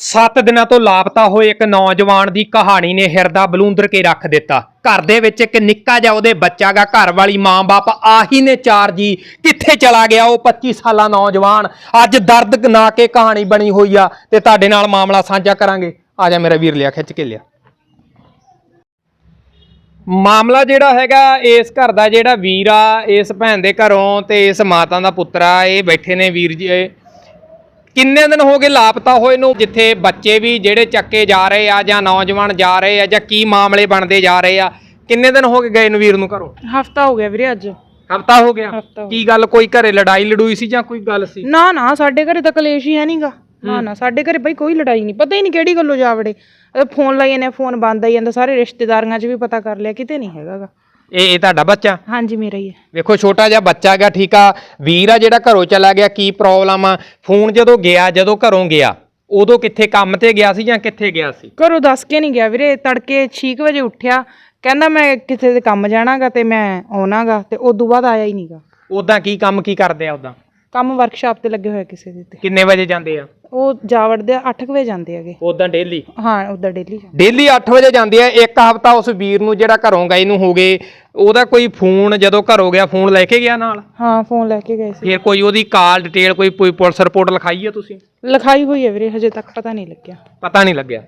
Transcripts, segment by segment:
ਸੱਤ ਦਿਨਾਂ ਤੋਂ ਲਾਪਤਾ ਹੋਏ ਇੱਕ ਨੌਜਵਾਨ ਦੀ ਕਹਾਣੀ ਨੇ ਹਿਰਦਾ ਬਲੂੰਦਰ ਕੇ ਰੱਖ ਦਿੱਤਾ। ਘਰ ਦੇ ਵਿੱਚ ਇੱਕ ਨਿੱਕਾ ਜਿਹਾ ਉਹਦੇ ਬੱਚਾ ਗਾ, ਘਰ ਵਾਲੀ ਮਾਂ-ਬਾਪ ਆਹੀ ਨੇ ਚਾਰ ਜੀ। ਕਿੱਥੇ ਚਲਾ ਗਿਆ ਉਹ 25 ਸਾਲਾ ਨੌਜਵਾਨ? ਅੱਜ ਦਰਦ ਨਾ ਕੇ ਕਹਾਣੀ ਬਣੀ ਹੋਈ ਆ ਤੇ ਤੁਹਾਡੇ ਨਾਲ ਮਾਮਲਾ ਸਾਂਝਾ ਕਰਾਂਗੇ। ਆ ਜਾ ਮੇਰਾ ਵੀਰ ਲਿਆ, ਖਿੱਚ ਕੇ ਲਿਆ। ਮਾਮਲਾ ਜਿਹੜਾ ਹੈਗਾ, ਇਸ ਘਰ ਦਾ ਜਿਹੜਾ ਵੀਰ ਆ, ਇਸ ਭੈਣ ਦੇ ਘਰੋਂ ਤੇ ਇਸ ਮਾਤਾ ਦਾ ਪੁੱਤਰ ਆ, ਇਹ ਬੈਠੇ ਨੇ ਵੀਰ ਜੀ ਕਿੰਨੇ ਦਿਨ ਹੋ ਗਏ ਲਾਪਤਾ ਹੋਏ ਨੂੰ? ਜਿੱਥੇ ਬੱਚੇ ਵੀ ਜਿਹੜੇ ਚੱਕੇ ਜਾ ਰਹੇ ਆ ਜਾਂ ਨੌਜਵਾਨ ਜਾ ਰਹੇ ਆ ਜਾਂ ਕੀ ਮਾਮਲੇ ਬਣਦੇ ਜਾ ਰਹੇ ਆ ਕਿੰਨੇ ਦਿਨ ਹੋ ਗਏ ਗਏ ਨੂੰ ਵੀਰ ਨੂੰ ਘਰੋਂ? ਹਫਤਾ ਹੋ ਗਿਆ ਵੀਰੇ ਅੱਜ। ਹਫਤਾ ਹੋ ਗਿਆ? ਹਫ਼ਤਾ ਹੋ ਕੀ ਗੱਲ ਕੋਈ ਘਰੇ ਲੜਾਈ ਲੜੂਈ ਸੀ ਜਾਂ ਕੋਈ ਗੱਲ ਸੀ? ਨਾ ਨਾ ਸਾਡੇ ਘਰੇ ਤਾਂ ਕਲੇਸ਼ ਹੀ ਹੈ ਨਹੀਂਗਾ ਨਾ ਨਾ ਸਾਡੇ ਘਰੇ ਬਈ ਕੋਈ ਲੜਾਈ ਨਹੀਂ। ਪਤਾ ਹੀ ਨਹੀਂ ਕਿਹੜੀ ਗੱਲੋਂ ਜਾ ਵੜੇ ਫੋਨ ਲਾਈ ਜਾਂਦੇ ਫੋਨ ਬੰਦ ਆਈ ਜਾਂਦਾ ਸਾਰੇ ਰਿਸ਼ਤੇਦਾਰੀਆਂ 'ਚ ਵੀ ਪਤਾ ਕਰ ਲਿਆ ਕਿਤੇ ਨਹੀਂ ਹੈਗਾਗਾ। ਇਹ ਇਹ ਤੁਹਾਡਾ ਬੱਚਾ? ਹਾਂਜੀ ਮੇਰਾ ਹੀ ਹੈ। ਵੇਖੋ ਛੋਟਾ ਜਿਹਾ ਬੱਚਾ ਗਿਆ ਠੀਕ ਆ। ਵੀਰ ਆ ਜਿਹੜਾ ਘਰੋਂ ਚਲਾ ਗਿਆ ਕੀ ਪ੍ਰੋਬਲਮ ਆ? ਫੋਨ ਜਦੋਂ ਗਿਆ ਜਦੋਂ ਘਰੋਂ ਗਿਆ ਉਦੋਂ ਕਿੱਥੇ ਕੰਮ ਤੇ ਗਿਆ ਸੀ ਜਾਂ ਕਿੱਥੇ ਗਿਆ ਸੀ? ਘਰੋਂ ਦੱਸ ਕੇ ਨਹੀਂ ਗਿਆ ਵੀਰੇ ਤੜਕੇ 6 ਵਜੇ ਉੱਠਿਆ। ਕਹਿੰਦਾ ਮੈਂ ਕਿਸੇ ਦੇ ਕੰਮ ਜਾਣਾਗਾ ਤੇ ਮੈਂ ਆਉਣਾਗਾ ਤੇ ਉਦੋਂ ਬਾਅਦ ਆਇਆ ਹੀ ਨਹੀਂਗਾ ਉਦਾਂ ਕੀ ਕੰਮ ਕੀ ਕਰਦੇ ਆ ਉਦਾਂ ਕੰਮ ਵਰਕਸ਼ਾਪ ਤੇ ਲੱਗੇ ਹੋਏ ਕਿਸੇ ਦੇ ਤੇ ਕਿੰਨੇ ਵਜੇ ਜਾਂਦੇ ਆ? ਉਹ ਜਾ ਵੜਦੇ ਆ 8 ਵਜੇ ਜਾਂਦੇ ਹੈਗੇ। ਉਦਾਂ ਡੇਲੀ ਹਾਂ ਉਦਾਂ ਡੇਲੀ ਡੇਲੀ 8 ਵਜੇ ਜਾਂਦੇ ਆ ਇੱਕ ਹਫਤਾ ਉਸ ਵੀਰ ਨੂੰ ਜਿਹੜਾ ਘਰੋਂ ਗਏ ਨੂੰ ਹੋ ਗਏ ਉਹਦਾ ਕੋਈ ਫੋਨ ਜਦੋਂ ਘਰੋਂ ਗਿਆ ਫੋਨ ਲੈ ਕੇ ਗਿਆ ਨਾਲ? ਹਾਂ ਫੋਨ ਲੈ ਕੇ ਗਏ ਸੀ। ਫਿਰ ਕੋਈ ਉਹਦੀ ਕਾਲ ਡਿਟੇਲ ਕੋਈ ਕੋਈ ਪੁਲਿਸ ਰਿਪੋਰਟ ਲਿਖਾਈ ਹੈ ਤੁਸੀਂ? ਲਿਖਾਈ ਹੋਈ ਹੈ ਵੀਰੇ ਹਜੇ ਤੱਕ ਪਤਾ ਨਹੀਂ ਲੱਗਿਆ। ਪਤਾ ਨਹੀਂ ਲੱਗਿਆ।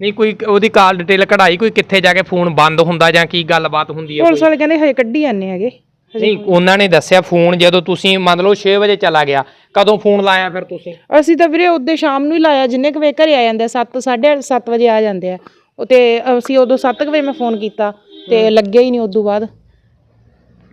ਨਹੀਂ ਕੋਈ ਉਹਦੀ ਕਾਲ ਡਿਟੇਲ ਕਢਾਈ ਕੋਈ ਕਿੱਥੇ ਜਾ ਕੇ ਫੋਨ ਬੰਦ ਹੁੰਦਾ ਜਾਂ ਕੀ ਗੱਲਬਾਤ ਹੁੰਦੀ ਹੈ ਪੁਲਿਸ ਵਾਲੇ ਕਹਿੰਦੇ ਹਜੇ ਕੱਢੀ ਜਾਂਦੇ ਹੈਗੇ। ਨਹੀਂ ਉਹਨਾਂ ਨੇ ਦੱਸਿਆ ਫੋਨ ਜਦੋਂ ਤੁਸੀਂ ਮੰਨ ਲਓ 6 ਵਜੇ ਚਲਾ ਗਿਆ ਕਦੋਂ ਫੋਨ ਲਾਇਆ ਫਿਰ ਤੁਸੀਂ? ਅਸੀਂ ਤਾਂ ਵੀਰੇ ਉਹਦੇ ਸ਼ਾਮ ਨੂੰ ਹੀ ਲਾਇਆ ਜਿੰਨੇ ਕੁ ਵੇ ਘਰੇ ਆ ਜਾਂਦੇ 7 7:30 ਵਜੇ ਆ ਜਾਂਦੇ ਆ। ਉਹ ਤੇ ਅਸੀਂ ਉਦੋਂ 7 ਵਜੇ ਮੈਂ ਫੋਨ ਕੀਤਾ ਤੇ ਲੱਗਿਆ ਹੀ ਨਹੀਂ ਉਦੋਂ ਬਾਅਦ।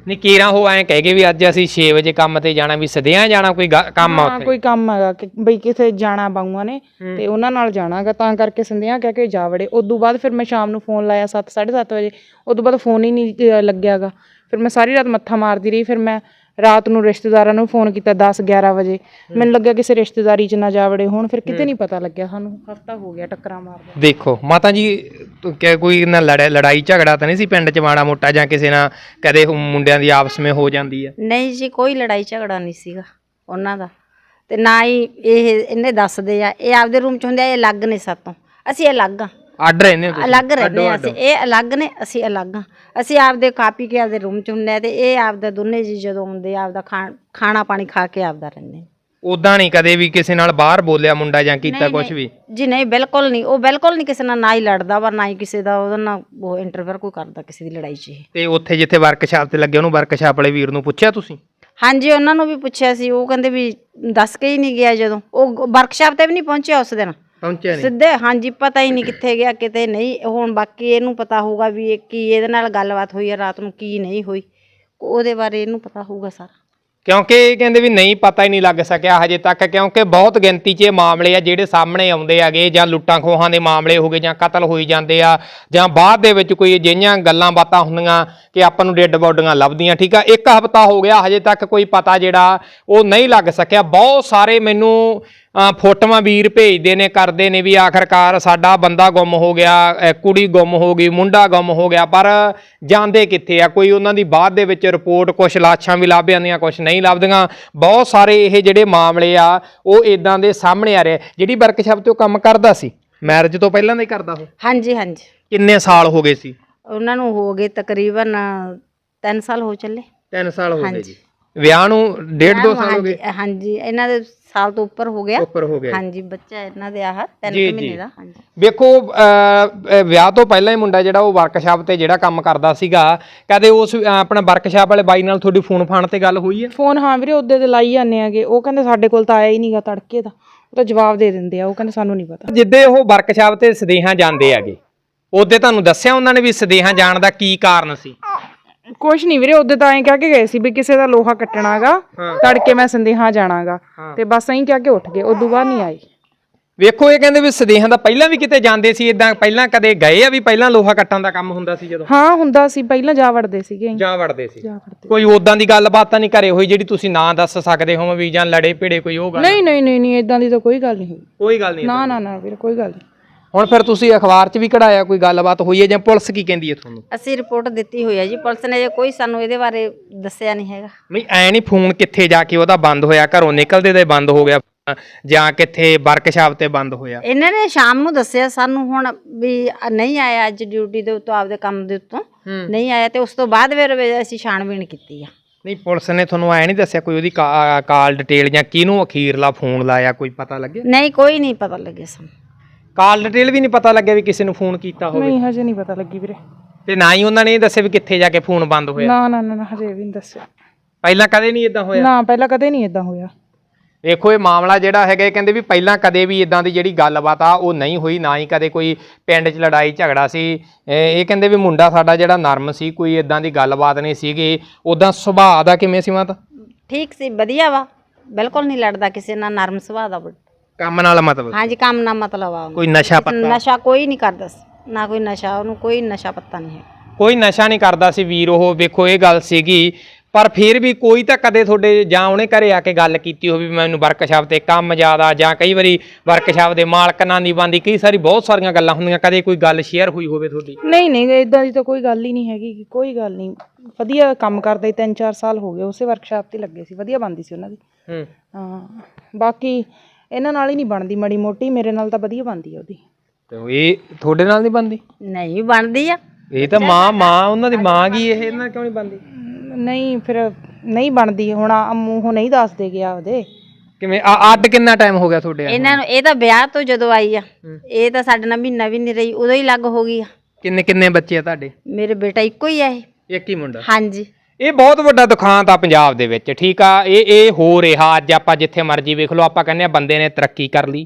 ਨਹੀਂ ਕੀਰਾਂ ਹੋ ਐਂ ਕਹਿ ਗਏ ਵੀ ਅੱਜ ਅਸੀਂ 6 ਵਜੇ ਕੰਮ ਤੇ ਜਾਣਾ ਵੀ ਸਦਿਆਂ ਜਾਣਾ ਕੋਈ ਕੰਮ ਆ ਉੱਥੇ? ਕੋਈ ਕੰਮ ਹੈਗਾ ਕਿ ਬਈ ਕਿਥੇ ਜਾਣਾ ਬਾਊਆਂ ਨੇ ਤੇ ਉਹਨਾਂ ਨਾਲ ਜਾਣਾਗਾ ਤਾਂ ਕਰਕੇ ਸੰਧਿਆ ਕਹਿ ਕੇ ਜਾ ਵੜੇ। ਉਦੋਂ ਬਾਅਦ ਫਿਰ ਮੈਂ ਸ਼ਾਮ ਨੂੰ ਫੋਨ ਲਾਇਆ 7 7:30 ਵਜੇ ਉਦੋਂ ਬਾਅਦ ਫੋਨ ਹੀ ਨਹੀਂ ਲੱਗਿਆਗਾ। ਫਿਰ ਮੈਂ ਸਾਰੀ ਰਾਤ ਮੱਥਾ ਮਾਰਦੀ ਰਹੀ ਫਿਰ ਮੈਂ ਰਾਤ ਨੂੰ ਰਿਸ਼ਤੇਦਾਰਾਂ ਨੂੰ ਫੋਨ ਕੀਤਾ 10 11 ਵਜੇ। ਮੈਨੂੰ ਲੱਗਿਆ ਕਿਸੇ ਰਿਸ਼ਤੇਦਾਰੀ 'ਚ ਨਾ ਜਾ ਵੜੇ ਹੁਣ ਫਿਰ ਕਿਤੇ ਨਹੀਂ ਪਤਾ ਲੱਗਿਆ ਸਾਨੂੰ। ਹਫਤਾ ਹੋ ਗਿਆ ਟੱਕਰਾਂ ਮਾਰਦਾ ਦੇਖੋ ਮਾਤਾ ਜੀ ਤੂੰ ਕਿ ਕੋਈ ਨਾ ਲੜਾਈ ਲੜਾਈ ਝਗੜਾ ਤਾਂ ਨਹੀਂ ਸੀ ਪਿੰਡ 'ਚ ਮਾੜਾ ਮੋਟਾ ਜਾਂ ਕਿਸੇ ਨਾਲ ਕਦੇ ਉਹ ਮੁੰਡਿਆਂ ਦੀ ਆਪਸ ਵਿੱਚ ਹੋ ਜਾਂਦੀ ਹੈ ਨਹੀਂ ਜੀ ਕੋਈ ਲੜਾਈ ਝਗੜਾ ਨਹੀਂ ਸੀਗਾ ਉਹਨਾਂ ਦਾ। ਤੇ ਨਾ ਹੀ ਇਹ ਇਹਨੇ ਦੱਸਦੇ ਆ ਇਹ ਆਪਦੇ ਰੂਮ ਚ ਹੁੰਦੇ ਆ ਇਹ ਅਲੱਗ ਨੇ ਸਾਤੋਂ। ਅਸੀਂ ਅਲੱਗ ਆ। ਅੱਡ ਰਹਿੰਦੇ ਹੋ ਤੁਸੀਂ? ਅਲੱਗ ਰਹਿੰਦੇ ਆ ਅਸੀਂ ਇਹ ਅਲੱਗ ਨੇ ਅਸੀਂ ਅਲੱਗ ਆ ਅਸੀਂ ਆਪਦੇ ਕਾਪੀ ਕੇ ਆਪਦੇ ਰੂਮ ਚ ਹੁੰਦੇ ਆ ਤੇ ਇਹ ਆਪਦਾ ਦੋਨੇ ਜੀ ਜਦੋਂ ਆਉਂਦੇ ਆ ਆਪਦਾ ਖਾਣ- ਖਾਣਾ ਪਾਣੀ ਖਾ ਕੇ ਆਪਦਾ ਰਹਿੰਦੇ ਨੇ। ਉਦਾਂ ਨਹੀਂ ਕਦੇ ਵੀ ਕਿਸੇ ਨਾਲ ਬਾਹਰ ਬੋਲਿਆ ਮੁੰਡਾ ਜਾਂ ਕੀਤਾ ਕੁਝ ਵੀ? ਜੀ ਨਹੀਂ ਬਿਲਕੁਲ ਨਹੀਂ। ਉਹ ਬਿਲਕੁਲ ਨਹੀਂ ਕਿਸੇ ਨਾਲ ਨਾ ਹੀ ਲੜਦਾ ਵਾ ਨਾ ਹੀ ਕਿਸੇ ਦਾ ਉਹਦਾ ਨਾਲ ਉਹ ਇੰਟਰਫੇਅਰ ਕੋਈ ਕਰਦਾ ਕਿਸੇ ਦੀ ਲੜਾਈ 'ਚ ਇਹ। ਤੇ ਉੱਥੇ ਜਿੱਥੇ ਵਰਕਸ਼ਾਪ ਤੇ ਲੱਗੇ ਉਹਨੂੰ ਵਰਕਸ਼ਾਪ ਵਾਲੇ ਵੀਰ ਨੂੰ ਪੁੱਛਿਆ ਤੁਸੀਂ? ਹਾਂਜੀ ਉਹਨਾਂ ਨੂੰ ਵੀ ਪੁੱਛਿਆ ਸੀ। ਉਹ ਕਹਿੰਦੇ ਵੀ ਦੱਸ ਕੇ ਹੀ ਨਹੀਂ ਗਿਆ ਜਦੋਂ। ਉਹ ਵਰਕਸ਼ਾਪ ਤੇ ਵੀ ਨਹੀਂ ਪਹੁੰਚਿਆ ਉਸ ਦਿਨ। ਪਹੁੰਚਿਆ ਨਹੀਂ। ਸਿੱਧੇ ਹਾਂਜੀ ਪਤਾ ਹੀ ਨਹੀਂ ਕਿੱਥੇ ਗਿਆ ਕਿਤੇ ਨਹੀਂ। ਹੁਣ ਬਾਕੀ ਇਹਨੂੰ ਪਤਾ ਹੋਊਗਾ ਵੀ ਇਹ ਕੀ ਇਹਦੇ ਨਾਲ ਗੱਲਬਾਤ ਹੋਈ ਹੈ ਰਾਤ ਨੂੰ ਕੀ ਨਹੀਂ ਹੋਈ। ਉਹਦੇ ਬਾਰੇ ਇਹਨੂੰ ਪਤਾ ਹੋਊਗਾ ਸਾਰਾ। ਕਿਉਂਕਿ ਇਹ ਕਹਿੰਦੇ ਵੀ ਨਹੀਂ ਪਤਾ ਹੀ ਨਹੀਂ ਲੱਗ ਸਕਿਆ ਹਜੇ ਤੱਕ ਕਿਉਂਕਿ ਬਹੁਤ ਗਿਣਤੀ 'ਚ ਇਹ ਮਾਮਲੇ ਆ ਜਿਹੜੇ ਸਾਹਮਣੇ ਆਉਂਦੇ ਹੈਗੇ ਜਾਂ ਲੁੱਟਾਂ ਖੋਹਾਂ ਦੇ ਮਾਮਲੇ ਹੋ ਗਏ ਜਾਂ ਕਤਲ ਹੋਈ ਜਾਂਦੇ ਆ ਜਾਂ ਬਾਅਦ ਦੇ ਵਿੱਚ ਕੋਈ ਅਜਿਹੀਆਂ ਗੱਲਾਂ ਬਾਤਾਂ ਹੁੰਦੀਆਂ ਕਿ ਆਪਾਂ ਨੂੰ ਡੈੱਡ ਬੋਡੀਆਂ ਲੱਭਦੀਆਂ ਠੀਕ ਆ? ਇੱਕ ਹਫ਼ਤਾ ਹੋ ਗਿਆ ਹਜੇ ਤੱਕ ਕੋਈ ਪਤਾ ਜਿਹੜਾ ਉਹ ਨਹੀਂ ਲੱਗ ਸਕਿਆ। ਬਹੁਤ ਸਾਰੇ ਮੈਨੂੰ ਫੋਟੋਆਂ ਵੀਰ ਭੇਜਦੇ ਨੇ ਕਰਦੇ ਨੇ ਵੀ ਆਖਰਕਾਰ ਸਾਡਾ ਬੰਦਾ ਗੁੰਮ ਹੋ ਗਿਆ ਕੁੜੀ ਗੁੰਮ ਹੋ ਗਈ ਮੁੰਡਾ ਗੁੰਮ ਹੋ ਗਿਆ ਪਰ ਜਾਂਦੇ ਕਿੱਥੇ ਆ? ਕੋਈ ਉਹਨਾਂ ਦੀ ਬਾਅਦ ਦੇ ਵਿੱਚ ਰਿਪੋਰਟ ਕੁਝ ਲਾਸ਼ਾਂ ਵੀ ਲੱਭ ਜਾਂਦੀਆਂ ਕੁਝ ਨਹੀਂ ਲੱਭਦੀਆਂ। ਬਹੁਤ ਸਾਰੇ ਇਹ ਜਿਹੜੇ ਮਾਮਲੇ ਆ ਉਹ ਇਦਾਂ ਦੇ ਸਾਹਮਣੇ ਆ ਰਹੇ ਜਿਹੜੀ ਵਰਕਸ਼ਾਪ ਤੇ ਉਹ ਕੰਮ ਕਰਦਾ ਸੀ? ਮੈਰਿਜ ਤੋਂ ਪਹਿਲਾਂ ਦਾ ਹੀ ਕਰਦਾ ਉਹ? ਹਾਂਜੀ ਹਾਂਜੀ। ਕਿੰਨੇ ਸਾਲ ਹੋ ਗਏ ਸੀ? ਉਹਨਾਂ ਨੂੰ ਹੋ ਗਏ ਤਕਰੀਬਨ 3 ਸਾਲ ਹੋ ਚੱਲੇ। 3 ਸਾਲ ਹੋ ਗਏ ਜੀ। ਵਿਆਹ ਨੂੰ ਡੇਢ ਦੋ ਸਾਲ ਹੋ ਗਏ? ਹਾਂਜੀ। ਇਹਨਾਂ ਦੇ ਸਾਲ ਤੋਂ ਉੱਪਰ ਹੋ ਗਿਆ। ਉੱਪਰ ਹੋ ਗਏ ਹਾਂਜੀ ਬੱਚਾ ਇਹਨਾਂ ਦੇ ਆਹ 3 ਜੀ, ਜੀ। ਮਹੀਨੇ ਦਾ ਹਾਂਜੀ। ਵੇਖੋ ਅਹ, ਅਹ, ਵਿਆਹ ਤੋਂ ਪਹਿਲਾਂ ਹੀ ਮੁੰਡਾ ਜਿਹੜਾ ਉਹ ਵਰਕਸ਼ਾਪ ਤੇ ਜਿਹੜਾ ਕੰਮ ਕਰਦਾ ਸੀਗਾ ਕਦੇ ਉਸ ਅਹ, ਆਪਣਾ ਵਰਕਸ਼ਾਪ ਵਾਲੇ ਬਾਈ ਨਾਲ ਤੁਹਾਡੀ ਫੋਨ ਫਾਨ ਤੇ ਗੱਲ ਹੋਈ ਹੈ? ਫੋਨ ਹਾਂ ਵੀਰੇ ਉਹਦੇ ਤੇ ਲਾਈ ਜਾਂਦੇ ਆਗੇ ਉਹ ਕਹਿੰਦੇ ਸਾਡੇ ਕੋਲ ਤਾਂ ਆਇਆ ਹੀ ਨਹੀਂਗਾ ਤੜਕੇ ਦਾ। ਉਹ ਤਾਂ ਜਵਾਬ ਦੇ ਦਿੰਦੇ ਆ ਉਹ ਕਹਿੰਦੇ ਸਾਨੂੰ ਨਹੀਂ ਪਤਾ। ਜਿੱਦੇ ਉਹ ਵਰਕਸ਼ਾਪ ਤੇ ਸਦੇਹਾਂ ਜਾਂਦੇ ਆਗੇ ਉਹਦੇ ਤੁਹਾਨੂੰ ਦੱਸਿਆ ਉਹਨਾਂ ਨੇ ਵੀ ਸਦੇਹਾਂ ਜਾਣ ਦਾ ਕੀ ਕਾਰਨ ਸੀ? ਕੁਛ ਨਹੀਂ ਵੀਰੇ ਉਹਦੇ ਤਾਂ ਐਂ ਕਹਿ ਕੇ ਗਏ ਸੀ ਵੀ ਕਿਸੇ ਦਾ ਲੋਹਾ ਕੱਟਣਾਗਾ ਤੜਕੇ ਮੈਂ ਸੰਦੇਹਾ ਜਾਣਾਗਾ। ਤੇ ਬਸ ਐਂ ਕਹਿ ਕੇ ਉੱਠ ਗਏ ਉਦੋਂ ਬਾਅਦ ਨਹੀਂ ਆਏ। ਵੇਖੋ ਇਹ ਕਹਿੰਦੇ ਵੀ ਸਦੇਹਾਂ ਦਾ ਪਹਿਲਾਂ ਵੀ ਕਿਤੇ ਜਾਂਦੇ ਸੀ ਇਦਾਂ ਪਹਿਲਾਂ ਕਦੇ ਗਏ ਆ ਵੀ ਪਹਿਲਾਂ ਲੋਹਾ ਕੱਟਣ ਦਾ ਕੰਮ ਹੁੰਦਾ ਸੀ ਜਦੋਂ? ਹਾਂ ਹੁੰਦਾ ਸੀ ਪਹਿਲਾਂ ਜਾ ਵੜਦੇ ਸੀਗੇ ਜਾ ਵੜਦੇ ਸੀ। ਜਾ ਵੜਦੇ। ਕੋਈ ਉਦਾਂ ਦੀ ਗੱਲਬਾਤ ਤਾਂ ਨਹੀਂ ਘਰੇ ਹੋਈ ਜਿਹੜੀ ਤੁਸੀਂ ਨਾ ਦੱਸ ਸਕਦੇ ਹੋ ਵੀ ਜਾਂ ਲੜੇ ਭਿੜੇ ਕੋਈ ਉਹ ਗੱਲ? ਨਹੀਂ ਨਹੀਂ ਨਹੀਂ ਨਹੀਂ ਇਦਾਂ ਦੀ ਤਾਂ ਕੋਈ ਗੱਲ ਨਹੀਂ। ਕੋਈ ਗੱਲ ਨਹੀਂ ਨਾ ਨਾ ਨਾ ਵੀਰੇ ਕੋਈ ਗੱਲ ਨਹੀਂ ਹੁਣ ਫਿਰ ਤੁਸੀਂ ਅਖਬਾਰ 'ਚ ਵੀ ਕਢਾਇਆ ਕੋਈ ਗੱਲਬਾਤ ਹੋਈ ਹੈ ਜਾਂ ਪੁਲਿਸ ਕੀ ਕਹਿੰਦੀ ਹੈ ਤੁਹਾਨੂੰ? ਅਸੀਂ ਰਿਪੋਰਟ ਦਿੱਤੀ ਹੋਈ ਹੈ ਜੀ ਪੁਲਿਸ ਨੇ ਜੇ ਕੋਈ ਸਾਨੂੰ ਇਹਦੇ ਬਾਰੇ ਦੱਸਿਆ ਨਹੀਂ ਹੈਗਾ। ਨਹੀਂ ਐ ਨਹੀਂ ਫੋਨ ਕਿੱਥੇ ਜਾ ਕੇ ਉਹਦਾ ਬੰਦ ਹੋਇਆ ਘਰੋਂ ਨਿਕਲਦੇ ਤੇ ਬੰਦ ਹੋ ਗਿਆ ਜਾਂ ਕਿੱਥੇ ਵਰਕਸ਼ਾਪ ਤੇ ਬੰਦ ਹੋਇਆ? ਇਹਨਾਂ ਨੇ ਸ਼ਾਮ ਨੂੰ ਦੱਸਿਆ ਸਾਨੂੰ ਹੁਣ ਵੀ ਨਹੀਂ ਆਇਆ ਅੱਜ ਡਿਊਟੀ ਦੇ ਉੱਤੋਂ ਆਪਦੇ ਕੰਮ ਦੇ ਉੱਤੋਂ। ਨਹੀਂ ਆਇਆ ਤੇ ਉਸ ਤੋਂ ਬਾਅਦ ਫਿਰ ਅਸੀਂ ਛਾਣਬੀਣ ਕੀਤੀ ਆ। ਨਹੀਂ ਪੁਲਿਸ ਨੇ ਤੁਹਾਨੂੰ ਐ ਨਹੀਂ ਦੱਸਿਆ ਕੋਈ ਉਹਦੀ ਕਾ- ਕਾਲ ਡਿਟੇਲ ਜਾਂ ਕਿਹਨੂੰ ਅਖੀਰਲਾ ਫੋਨ ਲਾਇਆ ਕੋਈ ਪਤਾ ਲੱਗਿਆ? ਨਹੀਂ ਕੋਈ ਨਹੀਂ ਪਤਾ ਲੱਗਿਆ ਸਾਨੂੰ। ਕਾਲ ਡਿਟੇਲ ਵੀ ਨਹੀਂ ਪਤਾ ਲੱਗਿਆ ਵੀ ਕਿਸੇ ਨੂੰ ਫੋਨ ਕੀਤਾ ਹੋਵੇ। ਨਹੀਂ ਹਜੇ ਨਹੀਂ ਪਤਾ ਲੱਗੀ ਵੀਰੇ। ਤੇ ਨਾ ਹੀ ਉਹਨਾਂ ਨੇ ਇਹ ਦੱਸਿਆ ਵੀ ਕਿੱਥੇ ਜਾ ਕੇ ਫੋਨ ਬੰਦ ਹੋਇਆ। ਨਾ ਨਾ ਨਾ ਨਾ, ਹਜੇ ਵੀ ਨਹੀਂ ਦੱਸਿਆ। ਪਹਿਲਾਂ ਕਦੇ ਨਹੀਂ ਇਦਾਂ ਹੋਇਆ? ਨਾ ਪਹਿਲਾਂ ਕਦੇ ਨਹੀਂ ਇਦਾਂ ਹੋਇਆ। ਵੇਖੋ ਇਹ ਮਾਮਲਾ ਜਿਹੜਾ ਹੈਗਾ ਇਹ ਕਹਿੰਦੇ ਵੀ ਪਹਿਲਾਂ ਕਦੇ ਵੀ ਇਦਾਂ ਦੀ ਜਿਹੜੀ ਗੱਲਬਾਤ ਆ ਉਹ ਨਹੀਂ ਹੋਈ। ਨਾ ਹੀ ਕਦੇ ਕੋਈ ਪਿੰਡ 'ਚ ਲੜਾਈ ਝਗੜਾ ਸੀ। ਇਹ ਇਹ ਕਹਿੰਦੇ ਵੀ ਮੁੰਡਾ ਸਾਡਾ ਜਿਹੜਾ ਨਰਮ ਸੀ ਕੋਈ ਇਦਾਂ ਦੀ ਗੱਲਬਾਤ ਨਹੀਂ ਸੀਗੀ। ਉਦਾਂ ਸੁਭਾਅ ਦਾ ਕਿਵੇਂ ਸੀ ਮਾਤਾ? ਠੀਕ ਸੀ ਵਧੀਆ ਵਾ। ਬਿਲਕੁਲ ਨਹੀਂ ਲੜਦਾ ਕਿਸੇ ਨਾਲ ਨਰਮ ਸੁਭਾਅ ਦਾ ਵਾ। ਕੰਮ ਨਾਲ ਮਤਲਬ ਹਾਂਜੀ ਕੰਮ ਨਾਲ ਮਤਲਬ ਆ। ਉਹਨੂੰ। ਕੋਈ ਨਸ਼ਾ ਪੱਤਾ? ਨਸ਼ਾ ਕੋਈ ਨਹੀਂ ਕਰਦਾ ਸੀ। ਨਾ ਕੋਈ ਨਸ਼ਾ ਉਹਨੂੰ ਕੋਈ ਨਸ਼ਾ ਪੱਤਾ ਨਹੀਂ ਹੈ। ਕੋਈ ਨਸ਼ਾ ਨਹੀਂ ਕਰਦਾ ਸੀ ਵੀਰ ਉਹ ਵੇਖੋ ਇਹ ਗੱਲ ਸੀਗੀ। ਪਰ ਫਿਰ ਵੀ ਕੋਈ ਤਾਂ ਕਦੇ ਤੁਹਾਡੇ ਜਾਂ ਉਹਨੇ ਘਰੇ ਆ ਕੇ ਗੱਲ ਕੀਤੀ ਹੋਵੇ ਵੀ ਮੈਨੂੰ ਵਰਕਸ਼ਾਪ ਤੇ ਕੰਮ ਜ਼ਿਆਦਾ ਜਾਂ ਕਈ ਵਾਰੀ ਵਰਕਸ਼ਾਪ ਦੇ ਮਾਲਕ ਨਾਲ ਨਹੀਂ ਬੰਦੀ ਕਈ ਸਾਰੀ ਬਹੁਤ ਸਾਰੀਆਂ ਗੱਲਾਂ ਹੁੰਦੀਆਂ ਕਦੇ ਕੋਈ ਗੱਲ ਸ਼ੇਅਰ ਹੋਈ ਹੋਵੇ ਤੁਹਾਡੀ? ਨਹੀਂ ਨਹੀਂ ਇਦਾਂ ਦੀ ਤਾਂ ਕੋਈ ਗੱਲ ਹੀ ਨਹੀਂ ਹੈਗੀ ਗੀ, ਕੋਈ ਗੱਲ ਨਹੀਂ। ਵਧੀਆ ਕੰਮ ਕਰਦੇ ਤਿੰਨ ਚਾਰ ਸਾਲ ਹੋ ਗਏ ਉਸੇ ਵਰਕਸ਼ਾਪ ਤੇ ਲੱਗੇ ਸੀ। ਵਧੀਆ ਬਣਦੀ ਸੀ ਉਹਨਾਂ ਦੀ। ਹੂੰ। ਹਾਂ ਬਾਕੀ ਇਹਨਾਂ ਨਾਲ ਹੀ ਨਹੀਂ ਬਣਦੀ ਮੜੀ ਮੋਟੀ ਮੇਰੇ ਨਾਲ ਤਾਂ ਵਧੀਆ ਬਣਦੀ ਆ ਉਹਦੀ। ਤੇ ਇਹ ਤੁਹਾਡੇ ਨਾਲ ਨਹੀਂ ਬੰਦੀ ਨਹੀਂ ਬਣਦੀ ਆ। ਇਹ ਤਾਂ ਮਾਂ ਮਾਂ ਉਹਨਾਂ ਦੀ ਮਾਂ ਗਈ ਇਹ? ਇਹਨਾਂ ਨਾਲ ਕਿਉਂ ਨਹੀਂ ਬੰਦੀ ਨਹੀਂ ਫਿਰ ਨਹੀਂ ਬਣਦੀ ਹੁਣ ਆ ਮੂੰਹੋਂ ਨਹੀਂ ਦੱਸਦੇ ਗਿਆ ਉਹਦੇ। ਕਿਵੇਂ ਆ ਅੱਡ ਕਿੰਨਾ ਟਾਈਮ ਹੋ ਗਿਆ ਤੁਹਾਡੇ ਇਹਨਾਂ ਨੂੰ ਇਹ ਤਾਂ ਵਿਆਹ ਤੋਂ ਜਦੋਂ ਆਈ ਆ। ਇਹ ਤਾਂ ਸਾਡੇ ਨਾਲ ਮਹੀਨਾ ਵੀ ਨਹੀਂ ਰਹੀ ਉਦੋਂ ਹੀ ਲੱਗ ਹੋ ਗਈ ਆ। ਕਿੰਨੇ ਕਿੰਨੇ ਬੱਚੇ ਆ ਤੁਹਾਡੇ? ਮੇਰੇ ਬੇਟਾ ਇੱਕੋ ਹੀ ਆ ਇਹ। ਇੱਕ ਹੀ ਮੁੰਡਾ? ਹਾਂਜੀ। ਇਹ ਬਹੁਤ ਵੱਡਾ ਦੁਖਾਂਤ ਆ ਪੰਜਾਬ ਦੇ ਵਿੱਚ, ਠੀਕ ਆ? ਇਹ ਇਹ ਹੋ ਰਿਹਾ, ਅੱਜ ਆਪਾਂ ਜਿੱਥੇ ਮਰਜ਼ੀ ਵੇਖ ਲਓ, ਆਪਾਂ ਕਹਿੰਦੇ ਆ ਬੰਦੇ ਨੇ ਤਰੱਕੀ ਕਰ ਲਈ।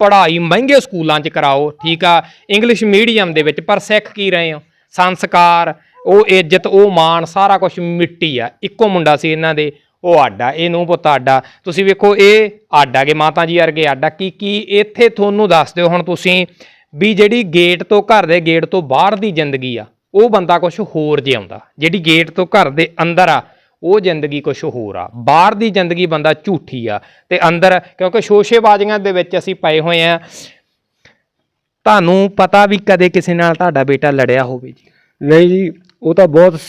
ਪੜ੍ਹਾਈ ਮਹਿੰਗੇ ਸਕੂਲਾਂ 'ਚ ਕਰਾਓ, ਠੀਕ ਆ? ਇੰਗਲਿਸ਼ ਮੀਡੀਅਮ ਦੇ ਵਿੱਚ, ਪਰ ਸਿੱਖ ਕੀ ਰਹੇ ਹੋ? ਸੰਸਕਾਰ, ਉਹ ਇੱਜ਼ਤ, ਉਹ ਮਾਣ, ਸਾਰਾ ਕੁਝ ਮਿੱਟੀ ਆ। ਇੱਕੋ ਮੁੰਡਾ ਸੀ ਇਹਨਾਂ ਦੇ, ਉਹ ਆਡਾ, ਇਹ ਨੂੰ ਪੁੱਤ ਆਡਾ। ਤੁਸੀਂ ਵੇਖੋ, ਇਹ ਆਡਾ ਕੇ ਮਾਤਾ ਜੀ ਵਰਗੇ ਆਡਾ। ਕੀ ਕੀ ਇੱਥੇ ਤੁਹਾਨੂੰ ਦੱਸ ਦਿਓ ਹੁਣ ਤੁਸੀਂ ਵੀ ਜਿਹੜੀ ਗੇਟ ਤੋਂ, ਘਰ ਦੇ ਗੇਟ ਤੋਂ ਬਾਹਰ ਦੀ ਜ਼ਿੰਦਗੀ ਆ ਉਹ ਬੰਦਾ ਕੁਝ ਹੋਰ ਜਿਉਂਦਾ ਜਿਹੜੀ ਗੇਟ ਤੋਂ ਘਰ ਦੇ ਅੰਦਰ ਆ ਉਹ ਜ਼ਿੰਦਗੀ ਕੁਝ ਹੋਰ ਆ। ਬਾਹਰ ਦੀ ਜ਼ਿੰਦਗੀ ਬੰਦਾ ਝੂਠੀ ਆ ਤੇ ਅੰਦਰ ਕਿਉਂਕਿ ਸ਼ੋਸ਼ੇਬਾਜ਼ੀਆਂ ਦੇ ਵਿੱਚ ਅਸੀਂ ਪਏ ਹੋਏ ਆ। ਤੁਹਾਨੂੰ ਪਤਾ ਵੀ ਕਦੇ ਕਿਸੇ ਨਾਲ ਤੁਹਾਡਾ ਬੇਟਾ ਲੜਿਆ ਹੋਵੇ ਜੀ? ਨਹੀਂ ਜੀ ਉਹ ਤਾਂ ਬਹੁਤ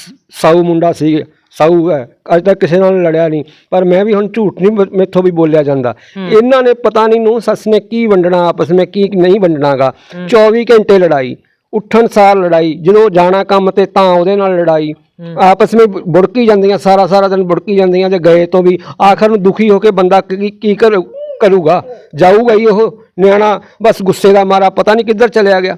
ਸਾਊ ਮੁੰਡਾ ਸੀ ਸਾਊ ਹੈ। ਅੱਜ ਤੱਕ ਕਿਸੇ ਨਾਲ ਲੜਿਆ ਨਹੀਂ ਪਰ ਮੈਂ ਵੀ ਹੁਣ ਝੂਠ ਨਹੀਂ ਮੈਥੋਂ ਵੀ ਬੋਲਿਆ ਜਾਂਦਾ। ਇਹਨਾਂ ਨੇ ਪਤਾ ਨਹੀਂ ਨੂੰ ਸੱਸ ਨੇ ਕੀ ਵੰਡਣਾ ਆਪਸ ਵਿੱਚ ਕੀ ਨਹੀਂ ਵੰਡਣਾਗਾ। 24 ਘੰਟੇ ਲੜਾਈ। ਉੱਠਣ ਸਾਰ ਲੜਾਈ ਜਦੋਂ ਜਾਣਾ ਕੰਮ ਤੇ ਤਾਂ ਉਹਦੇ ਨਾਲ ਲੜਾਈ। ਆਪਸ ਵਿੱਚ ਬੁੜਕੀ ਜਾਂਦੀਆਂ ਸਾਰਾ ਸਾਰਾ ਦਿਨ ਬੁੜਕੀ ਜਾਂਦੀਆਂ ਜੇ ਗਏ ਤੋਂ ਵੀ ਆਖਰ ਨੂੰ ਦੁਖੀ ਹੋ ਕੇ ਬੰਦਾ ਕੀ ਕੀ ਕਰੂ- ਕਰੂਗਾ? ਜਾਊਗਾ ਹੀ ਉਹ ਨਿਆਣਾ ਬਸ ਗੁੱਸੇ ਦਾ ਮਾਰਾ ਪਤਾ ਨਹੀਂ ਕਿੱਧਰ ਚਲਿਆ ਗਿਆ।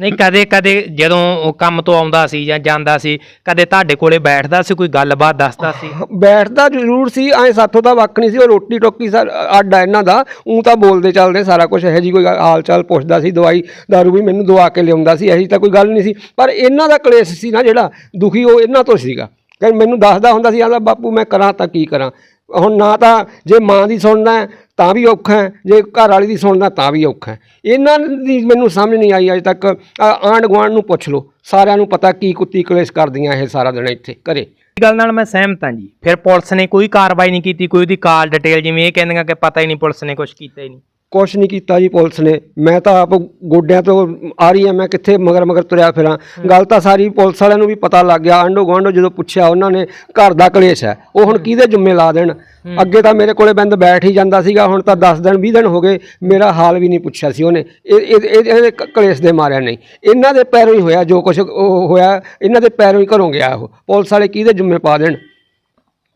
ਨਹੀਂ, ਕਦੇ ਕਦੇ ਜਦੋਂ ਉਹ ਕੰਮ ਤੋਂ ਆਉਂਦਾ ਸੀ ਜਾਂ ਜਾਂਦਾ ਸੀ, ਕਦੇ ਤੁਹਾਡੇ ਕੋਲੇ ਬੈਠਦਾ ਸੀ, ਕੋਈ ਗੱਲਬਾਤ ਦੱਸਦਾ ਸੀ? ਬੈਠਦਾ ਜ਼ਰੂਰ ਸੀ, ਐ ਸਾਥੋਂ ਤਾਂ ਵੱਖ ਨਹੀਂ ਸੀ, ਉਹ ਰੋਟੀ ਟੋਕੀ ਸਰ ਅੱਡ ਆ ਇਹਨਾਂ ਦਾ ਉਹ ਤਾਂ ਬੋਲਦੇ ਚੱਲਦੇ ਸਾਰਾ ਕੁਝ ਇਹੋ ਜੀ ਕੋਈ ਹਾਲ ਚਾਲ ਪੁੱਛਦਾ ਸੀ, ਦਵਾਈ ਦਾਰੂ ਵੀ ਮੈਨੂੰ ਦਵਾ ਕੇ ਲਿਆਉਂਦਾ ਸੀ, ਇਹੋ ਜਿਹੀ ਤਾਂ ਕੋਈ ਗੱਲ ਨਹੀਂ ਸੀ, ਪਰ ਇਹਨਾਂ ਦਾ ਕਲੇਸ਼ ਸੀ ਨਾ ਜਿਹੜਾ, ਦੁਖੀ ਉਹ ਇਹਨਾਂ ਤੋਂ ਸੀਗਾ। ਕਿ ਮੈਨੂੰ ਦੱਸਦਾ ਹੁੰਦਾ ਸੀ ਆਂਦਾ ਬਾਪੂ ਮੈਂ ਕਰਾਂ ਤਾਂ ਕੀ ਕਰਾਂ, ਹੁਣ ਨਾ ਤਾਂ ਜੇ ਮਾਂ ਦੀ ਸੁਣਨਾ ਹੈ ਤਾਂ ਵੀ ਔਖਾ ਹੈ, ਜੇ ਘਰ ਵਾਲੀ ਦੀ ਸੁਣਨਾ ਤਾਂ ਵੀ ਔਖਾ ਹੈ। ਇਹਨਾਂ ਦੀ ਮੈਨੂੰ ਸਮਝ ਨਹੀਂ ਆਈ ਅਜੇ ਤੱਕ। ਆਂਡ ਗੁਆਂਢ ਨੂੰ ਪੁੱਛ ਲਓ। ਸਾਰਿਆਂ ਨੂੰ ਪਤਾ ਕੀ ਕੁੱਤੀ ਕਲੇਸ਼ ਕਰਦੀਆਂ ਇਹ ਸਾਰਾ ਦਿਨ ਇੱਥੇ, ਘਰੇ। ਗੱਲ ਨਾਲ ਮੈਂ ਸਹਿਮਤ ਹਾਂ ਜੀ। ਫਿਰ ਪੁਲਿਸ ਨੇ ਕੋਈ ਕਾਰਵਾਈ ਨਹੀਂ ਕੀਤੀ, ਕੋਈ ਉਹਦੀ ਕਾਲ ਡਿਟੇਲ ਜਿਵੇਂ ਇਹ ਕਹਿੰਦੀਆਂ ਕਿ ਪਤਾ ਹੀ ਨਹੀਂ, ਪੁਲਿਸ ਨੇ ਕੁਝ ਕੀਤਾ ਹੀ ਨਹੀਂ। ਕੁਛ ਨਹੀਂ ਕੀਤਾ ਜੀ ਪੁਲਿਸ ਨੇ। ਮੈਂ ਤਾਂ ਆਪ ਗੋਡਿਆਂ ਤੋਂ ਆ ਰਹੀ ਆ ਮੈਂ ਕਿੱਥੇ ਮਗਰ ਮਗਰ ਤੁਰਿਆ ਫਿਰਾਂ। ਗੱਲ ਤਾਂ ਸਾਰੀ ਪੁਲਿਸ ਵਾਲਿਆਂ ਨੂੰ ਵੀ ਪਤਾ ਲੱਗ ਗਿਆ। ਆਂਡੋ ਗੁਆਂਢੋ ਜਦੋਂ ਪੁੱਛਿਆ ਉਹਨਾਂ ਨੇ ਘਰ ਦਾ ਕਲੇਸ਼ ਹੈ। ਉਹ ਹੁਣ ਕਿਹਦੇ ਜੁੰਮੇ ਲਾ ਦੇਣ? ਅੱਗੇ ਤਾਂ ਮੇਰੇ ਕੋਲੇ ਬੰਦ ਬੈਠ ਹੀ ਜਾਂਦਾ ਸੀਗਾ ਹੁਣ ਤਾਂ 10 ਦਿਨ 20 ਦਿਨ ਹੋ ਗਏ। ਮੇਰਾ ਹਾਲ ਵੀ ਨਹੀਂ ਪੁੱਛਿਆ ਸੀ ਉਹਨੇ। ਇਹ ਇਹ- ਇਹ- ਇਹਦੇ ਕਲੇਸ਼ ਦੇ ਮਾਰਿਆ ਨਹੀਂ। ਇਹਨਾਂ ਦੇ ਪੈਰੋਂ ਹੀ ਹੋਇਆ ਜੋ ਕੁਝ ਹੋਇਆ। ਇਹਨਾਂ ਦੇ ਪੈਰੋਂ ਹੀ ਘਰੋਂ ਗਿਆ ਉਹ। ਪੁਲਿਸ ਵਾਲੇ ਕਿਹਦੇ ਜੁੰਮੇ ਪਾ ਦੇਣ?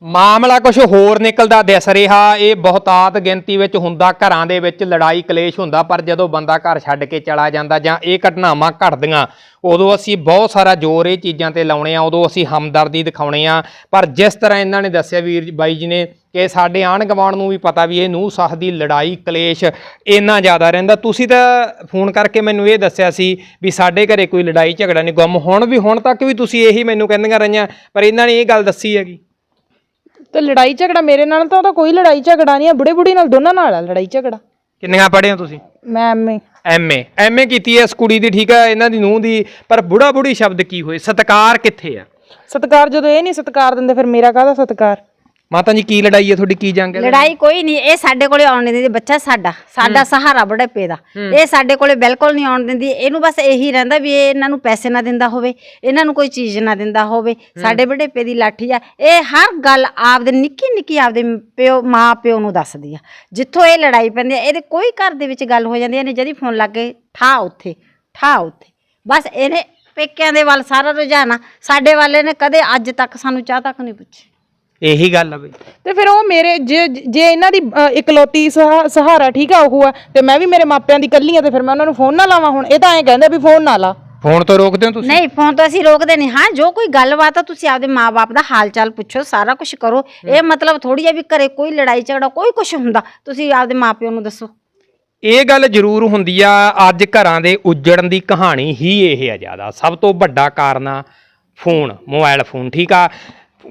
ਮਾਮਲਾ ਕੁਝ ਹੋਰ ਨਿਕਲਦਾ ਦਿਸ ਰਿਹਾ। ਇਹ ਬਹੁਤਾਤ ਗਿਣਤੀ ਵਿੱਚ ਹੁੰਦਾ, ਘਰਾਂ ਦੇ ਵਿੱਚ ਲੜਾਈ ਕਲੇਸ਼ ਹੁੰਦਾ, ਪਰ ਜਦੋਂ ਬੰਦਾ ਘਰ ਛੱਡ ਕੇ ਚਲਾ ਜਾਂਦਾ ਜਾਂ ਇਹ ਘਟਨਾਵਾਂ ਘਟਦੀਆਂ, ਉਦੋਂ ਅਸੀਂ ਬਹੁਤ ਸਾਰਾ ਜ਼ੋਰ ਇਹ ਚੀਜ਼ਾਂ ਤੇ ਲਾਉਣੇ ਆ, ਉਦੋਂ ਅਸੀਂ ਹਮਦਰਦੀ ਦਿਖਾਉਣੇ ਆ। ਪਰ ਜਿਸ ਤਰ੍ਹਾਂ ਇਹਨਾਂ ਨੇ ਦੱਸਿਆ ਵੀਰ ਬਾਈ ਜੀ ਨੇ ਕਿ ਸਾਡੇ ਆਂਢ ਗੁਆਂਢ ਨੂੰ ਵੀ ਪਤਾ ਵੀ ਇਹ ਨੂੰਹ ਸਾਹ ਦੀ ਲੜਾਈ ਕਲੇਸ਼ ਇੰਨਾ ਜ਼ਿਆਦਾ ਰਹਿੰਦਾ। ਤੁਸੀਂ ਤਾਂ ਫੋਨ ਕਰਕੇ ਮੈਨੂੰ ਇਹ ਦੱਸਿਆ ਸੀ ਵੀ ਸਾਡੇ ਘਰੇ ਕੋਈ ਲੜਾਈ ਝਗੜਾ ਨਹੀਂ, ਗੁੰਮ ਹੁਣ ਵੀ ਹੁਣ ਤੱਕ ਵੀ ਤੁਸੀਂ ਇਹੀ ਮੈਨੂੰ ਕਹਿੰਦੀਆਂ ਰਹੀਆਂ, ਪਰ ਇਹਨਾਂ ਨੇ ਇਹ ਗੱਲ ਦੱਸੀ ਹੈਗੀ। ਤੇ ਲੜਾਈ ਝਗੜਾ ਮੇਰੇ ਨਾਲ ਤਾਂ ਉਹਦਾ ਕੋਈ ਲੜਾਈ ਝਗੜਾ ਨਹੀਂ ਆ ਬੁੜੇ ਬੁੜੀ ਨਾਲ ਦੋਨਾਂ ਨਾਲ ਆ ਲੜਾਈ ਝਗੜਾ। ਕਿੰਨੀਆਂ ਪੜ੍ਹੇ ਹੋ ਤੁਸੀਂ? ਮੈਂ ਐਵੇਂ ਐਮਏ ਐਮਏ ਕੀਤੀ ਐ ਇਸ ਕੁੜੀ ਦੀ ਠੀਕ ਹੈ ਇਹਨਾਂ ਦੀ ਨੂੰਹ ਦੀ ਪਰ ਬੁੜਾ ਬੁੜੀ ਸ਼ਬਦ ਕੀ ਹੋਏ? ਸਤਕਾਰ ਕਿੱਥੇ ਆ? ਸਤਕਾਰ ਜਦੋਂ ਇਹ ਨਹੀਂ ਸਤਕਾਰ ਦਿੰਦੇ ਫਿਰ ਮੇਰਾ ਕਾਹਦਾ ਸਤਕਾਰ? ਮਾਤਾ ਜੀ ਕੀ ਲੜਾਈ ਹੈ ਤੁਹਾਡੀ? ਕੀ ਜੰਗ ਹੈ ਲੜਾਈ ਕੋਈ ਨਹੀਂ ਇਹ ਸਾਡੇ ਕੋਲੇ ਆਉਣ ਨਹੀਂ ਦਿੰਦੀ ਬੱਚਾ ਸਾਡਾ। ਸਾਡਾ ਸਹਾਰਾ ਬੁਢਾਪੇ ਦਾ। ਇਹ ਸਾਡੇ ਕੋਲੇ ਬਿਲਕੁਲ ਨਹੀਂ ਆਉਣ ਦਿੰਦੀ। ਇਹਨੂੰ ਬਸ ਇਹੀ ਰਹਿੰਦਾ ਵੀ ਇਹ ਇਹਨਾਂ ਨੂੰ ਪੈਸੇ ਨਾ ਦਿੰਦਾ ਹੋਵੇ ਇਹਨਾਂ ਨੂੰ ਕੋਈ ਚੀਜ਼ ਨਾ ਦਿੰਦਾ ਹੋਵੇ। ਸਾਡੇ ਬੁਢਾਪੇ ਦੀ ਲਾਠੀ ਆ। ਇਹ ਹਰ ਗੱਲ ਆਪਦੇ ਨਿੱਕੀ ਨਿੱਕੀ ਆਪਦੇ ਪਿਓ ਮਾਂ ਪਿਓ ਨੂੰ ਦੱਸਦੀ ਆ। ਜਿੱਥੋਂ ਇਹ ਲੜਾਈ ਪੈਂਦੀ ਆ ਇਹਦੇ ਕੋਈ ਘਰ ਦੇ ਵਿੱਚ ਗੱਲ ਹੋ ਜਾਂਦੀ ਇਹਨੇ ਜਦੀ ਫੋਨ ਲਾ ਕੇ ਠਾ ਉੱਥੇ ਠਾ ਉੱਥੇ। ਬਸ ਇਹਨੇ ਪੇਕਿਆਂ ਦੇ ਵੱਲ ਸਾਰਾ ਰੁਝਾਨਾ ਸਾਡੇ ਵਾਲੇ ਨੇ ਕਦੇ ਅੱਜ ਤੱਕ ਸਾਨੂੰ ਚਾਹ ਤੱਕ ਨਹੀਂ ਪੁੱਛੀ। ਇਹੀ ਗੱਲ ਆ ਬਈ। ਤੇ ਫਿਰ ਉਹ ਮੇਰੇ ਜੇ ਜੇ ਇਹਨਾਂ ਦੀ ਅ, ਇਕਲੌਤੀ ਸਹਾ- ਸਹਾਰਾ ਠੀਕ ਆ ਉਹ ਆ ਤੇ ਮੈਂ ਵੀ ਮੇਰੇ ਮਾਪਿਆਂ ਦੀ ਕੱਲੀ ਆ ਤੇ ਫਿਰ ਮੈਂ ਉਹਨਾਂ ਨੂੰ ਫੋਨ ਨਾ ਲਾਵਾਂ ਹੁਣ। ਇਹ ਤਾਂ ਐਂ ਕਹਿੰਦੇ ਵੀ ਫੋਨ ਨਾ ਲਾ। ਫੋਨ ਤੋਂ ਰੋਕਦੇ ਹੋ ਤੁਸੀਂ? ਨਹੀਂ ਫੋਨ ਤੋਂ ਅਸੀਂ ਰੋਕਦੇ ਨਹੀਂ। ਹਾਂ ਜੋ ਕੋਈ ਗੱਲਬਾਤ ਆ ਤੁਸੀਂ ਆਪਦੇ ਮਾਪੇ ਦਾ ਹਾਲ ਚਾਲ ਪੁੱਛੋ ਸਾਰਾ ਕੁਝ ਕਰੋ। ਇਹ ਮਤਲਬ ਥੋੜੀ ਆ ਵੀ ਘਰੇ ਕੋਈ ਲੜਾਈ ਝਗੜਾ ਕੋਈ ਕੁਝ ਹੁੰਦਾ। ਤੁਸੀਂ ਆਪਦੇ ਮਾਪਿਆਂ ਨੂੰ ਦੱਸੋ। ਇਹ ਗੱਲ ਜ਼ਰੂਰ ਹੁੰਦੀ ਆ ਅੱਜ ਘਰਾਂ ਦੇ ਉੱਜੜਨ ਦੀ ਕਹਾਣੀ ਹੀ ਇਹ ਆ ਜ਼ਿਆਦਾ। ਸਭ ਤੋਂ ਵੱਡਾ ਕਾਰਨ ਆ ਫੋਨ ਮੋਬਾਈਲ ਫੋਨ ਠੀਕ ਆ?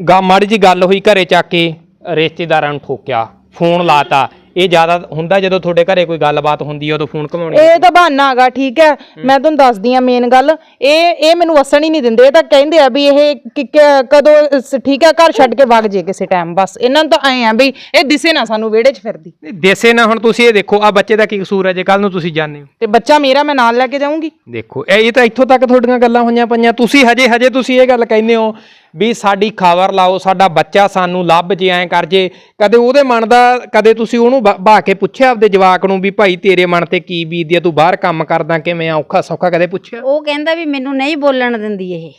ਗਾ ਮਾੜੀ ਜੀ ਗੱਲ ਹੋਈ ਘਰੇ ਚੱਕ ਕੇ ਰਿਸ਼ਤੇਦਾਰਾਂ ਨੂੰ ਠੋਕਿਆ ਫੋਨ ਲਾਤਾ। ਇਹ ਜ਼ਿਆਦਾ ਹੁੰਦਾ ਜਦੋਂ ਤੁਹਾਡੇ ਘਰੇ ਕੋਈ ਗੱਲਬਾਤ ਹੁੰਦੀ ਆ ਉਦੋਂ ਫੋਨ ਘਮਾਉਣੀ ਇਹ ਤਾਂ ਬਹਾਨਾ ਹੈਗਾ ਠੀਕ ਹੈ। ਮੈਂ ਤੁਹਾਨੂੰ ਦੱਸਦੀ ਆ ਮੇਨ ਗੱਲ। ਇਹ ਇਹ ਮੈਨੂੰ ਵਸਣ ਹੀ ਨਹੀਂ ਦਿੰਦੇ। ਇਹ ਤਾਂ ਕਹਿੰਦੇ ਆ ਵੀ ਇਹ ਕਿ- ਕਿ- ਕਦੋਂ ਸ- ਠੀਕ ਹੈ ਘਰ ਛੱਡ ਕੇ ਵਗ ਜੇ ਕਿਸੇ ਟਾਈਮ ਬਸ। ਇਹਨਾਂ ਨੂੰ ਤਾਂ ਐ ਆ ਵੀ ਇਹ ਦਿਸੇ ਨਾ ਸਾਨੂੰ ਵਿਹੜੇ 'ਚ ਫਿਰਦੀ। ਦੇਸੇ ਨਾ ਹੁਣ ਤੁਸੀਂ ਇਹ ਦੇਖੋ ਆ ਬੱਚੇ ਦਾ ਕੀ ਕਸੂਰ ਹੈ? ਜੇ ਕੱਲ ਨੂੰ ਤੁਸੀਂ ਜਾਣਦੇ ਹੋ। ਤੇ ਬੱਚਾ ਮੇਰਾ ਮੈਂ ਨਾਲ ਲੈ ਕੇ ਜਾਊਂਗੀ। ਦੇਖੋ ਇਹ ਇਹ ਤਾਂ ਇੱਥੋਂ ਤੱਕ ਤੁਹਾਡੀਆਂ ਗੱਲਾਂ ਹੋਈਆਂ ਪਈਆਂ। ਤੁਸੀਂ ਹਜੇ ਹਜੇ ਤੁਸੀਂ ਇਹ ਗੱਲ ਕਹਿੰਦੇ ਹੋ ਵੀ ਸਾਡੀ ਖਬਰ ਲਾਓ ਸਾਡਾ ਬੱਚਾ ਸਾਨੂੰ ਲੱਭ ਜੇ ਐਂ ਕਰ ਜੇ। ਕਦੇ ਉਹਦੇ ਮਨ ਦਾ ਕਦੇ ਤੁਸੀਂ ਉਹਨੂੰ ਬਾ ਕੇ ਪੁੱਛਿਆ ਆਪਦੇ ਜਵਾਕ ਨੂੰ ਵੀ ਭਾਈ ਤੇਰੇ ਮਨ ਤੇ ਕੀ ਬੀਤਦੀ ਆ ਤੂੰ ਬਾਹਰ ਕੰਮ ਕਰਦਾ ਕਿਵੇਂ ਆ ਔਖਾ ਸੌਖਾ ਕਦੇ ਪੁੱਛਿਆ? ਉਹ ਕਹਿੰਦਾ ਵੀ ਮੈਨੂੰ ਨਹੀਂ ਬੋਲਣ ਦਿੰਦੀ ਇਹ।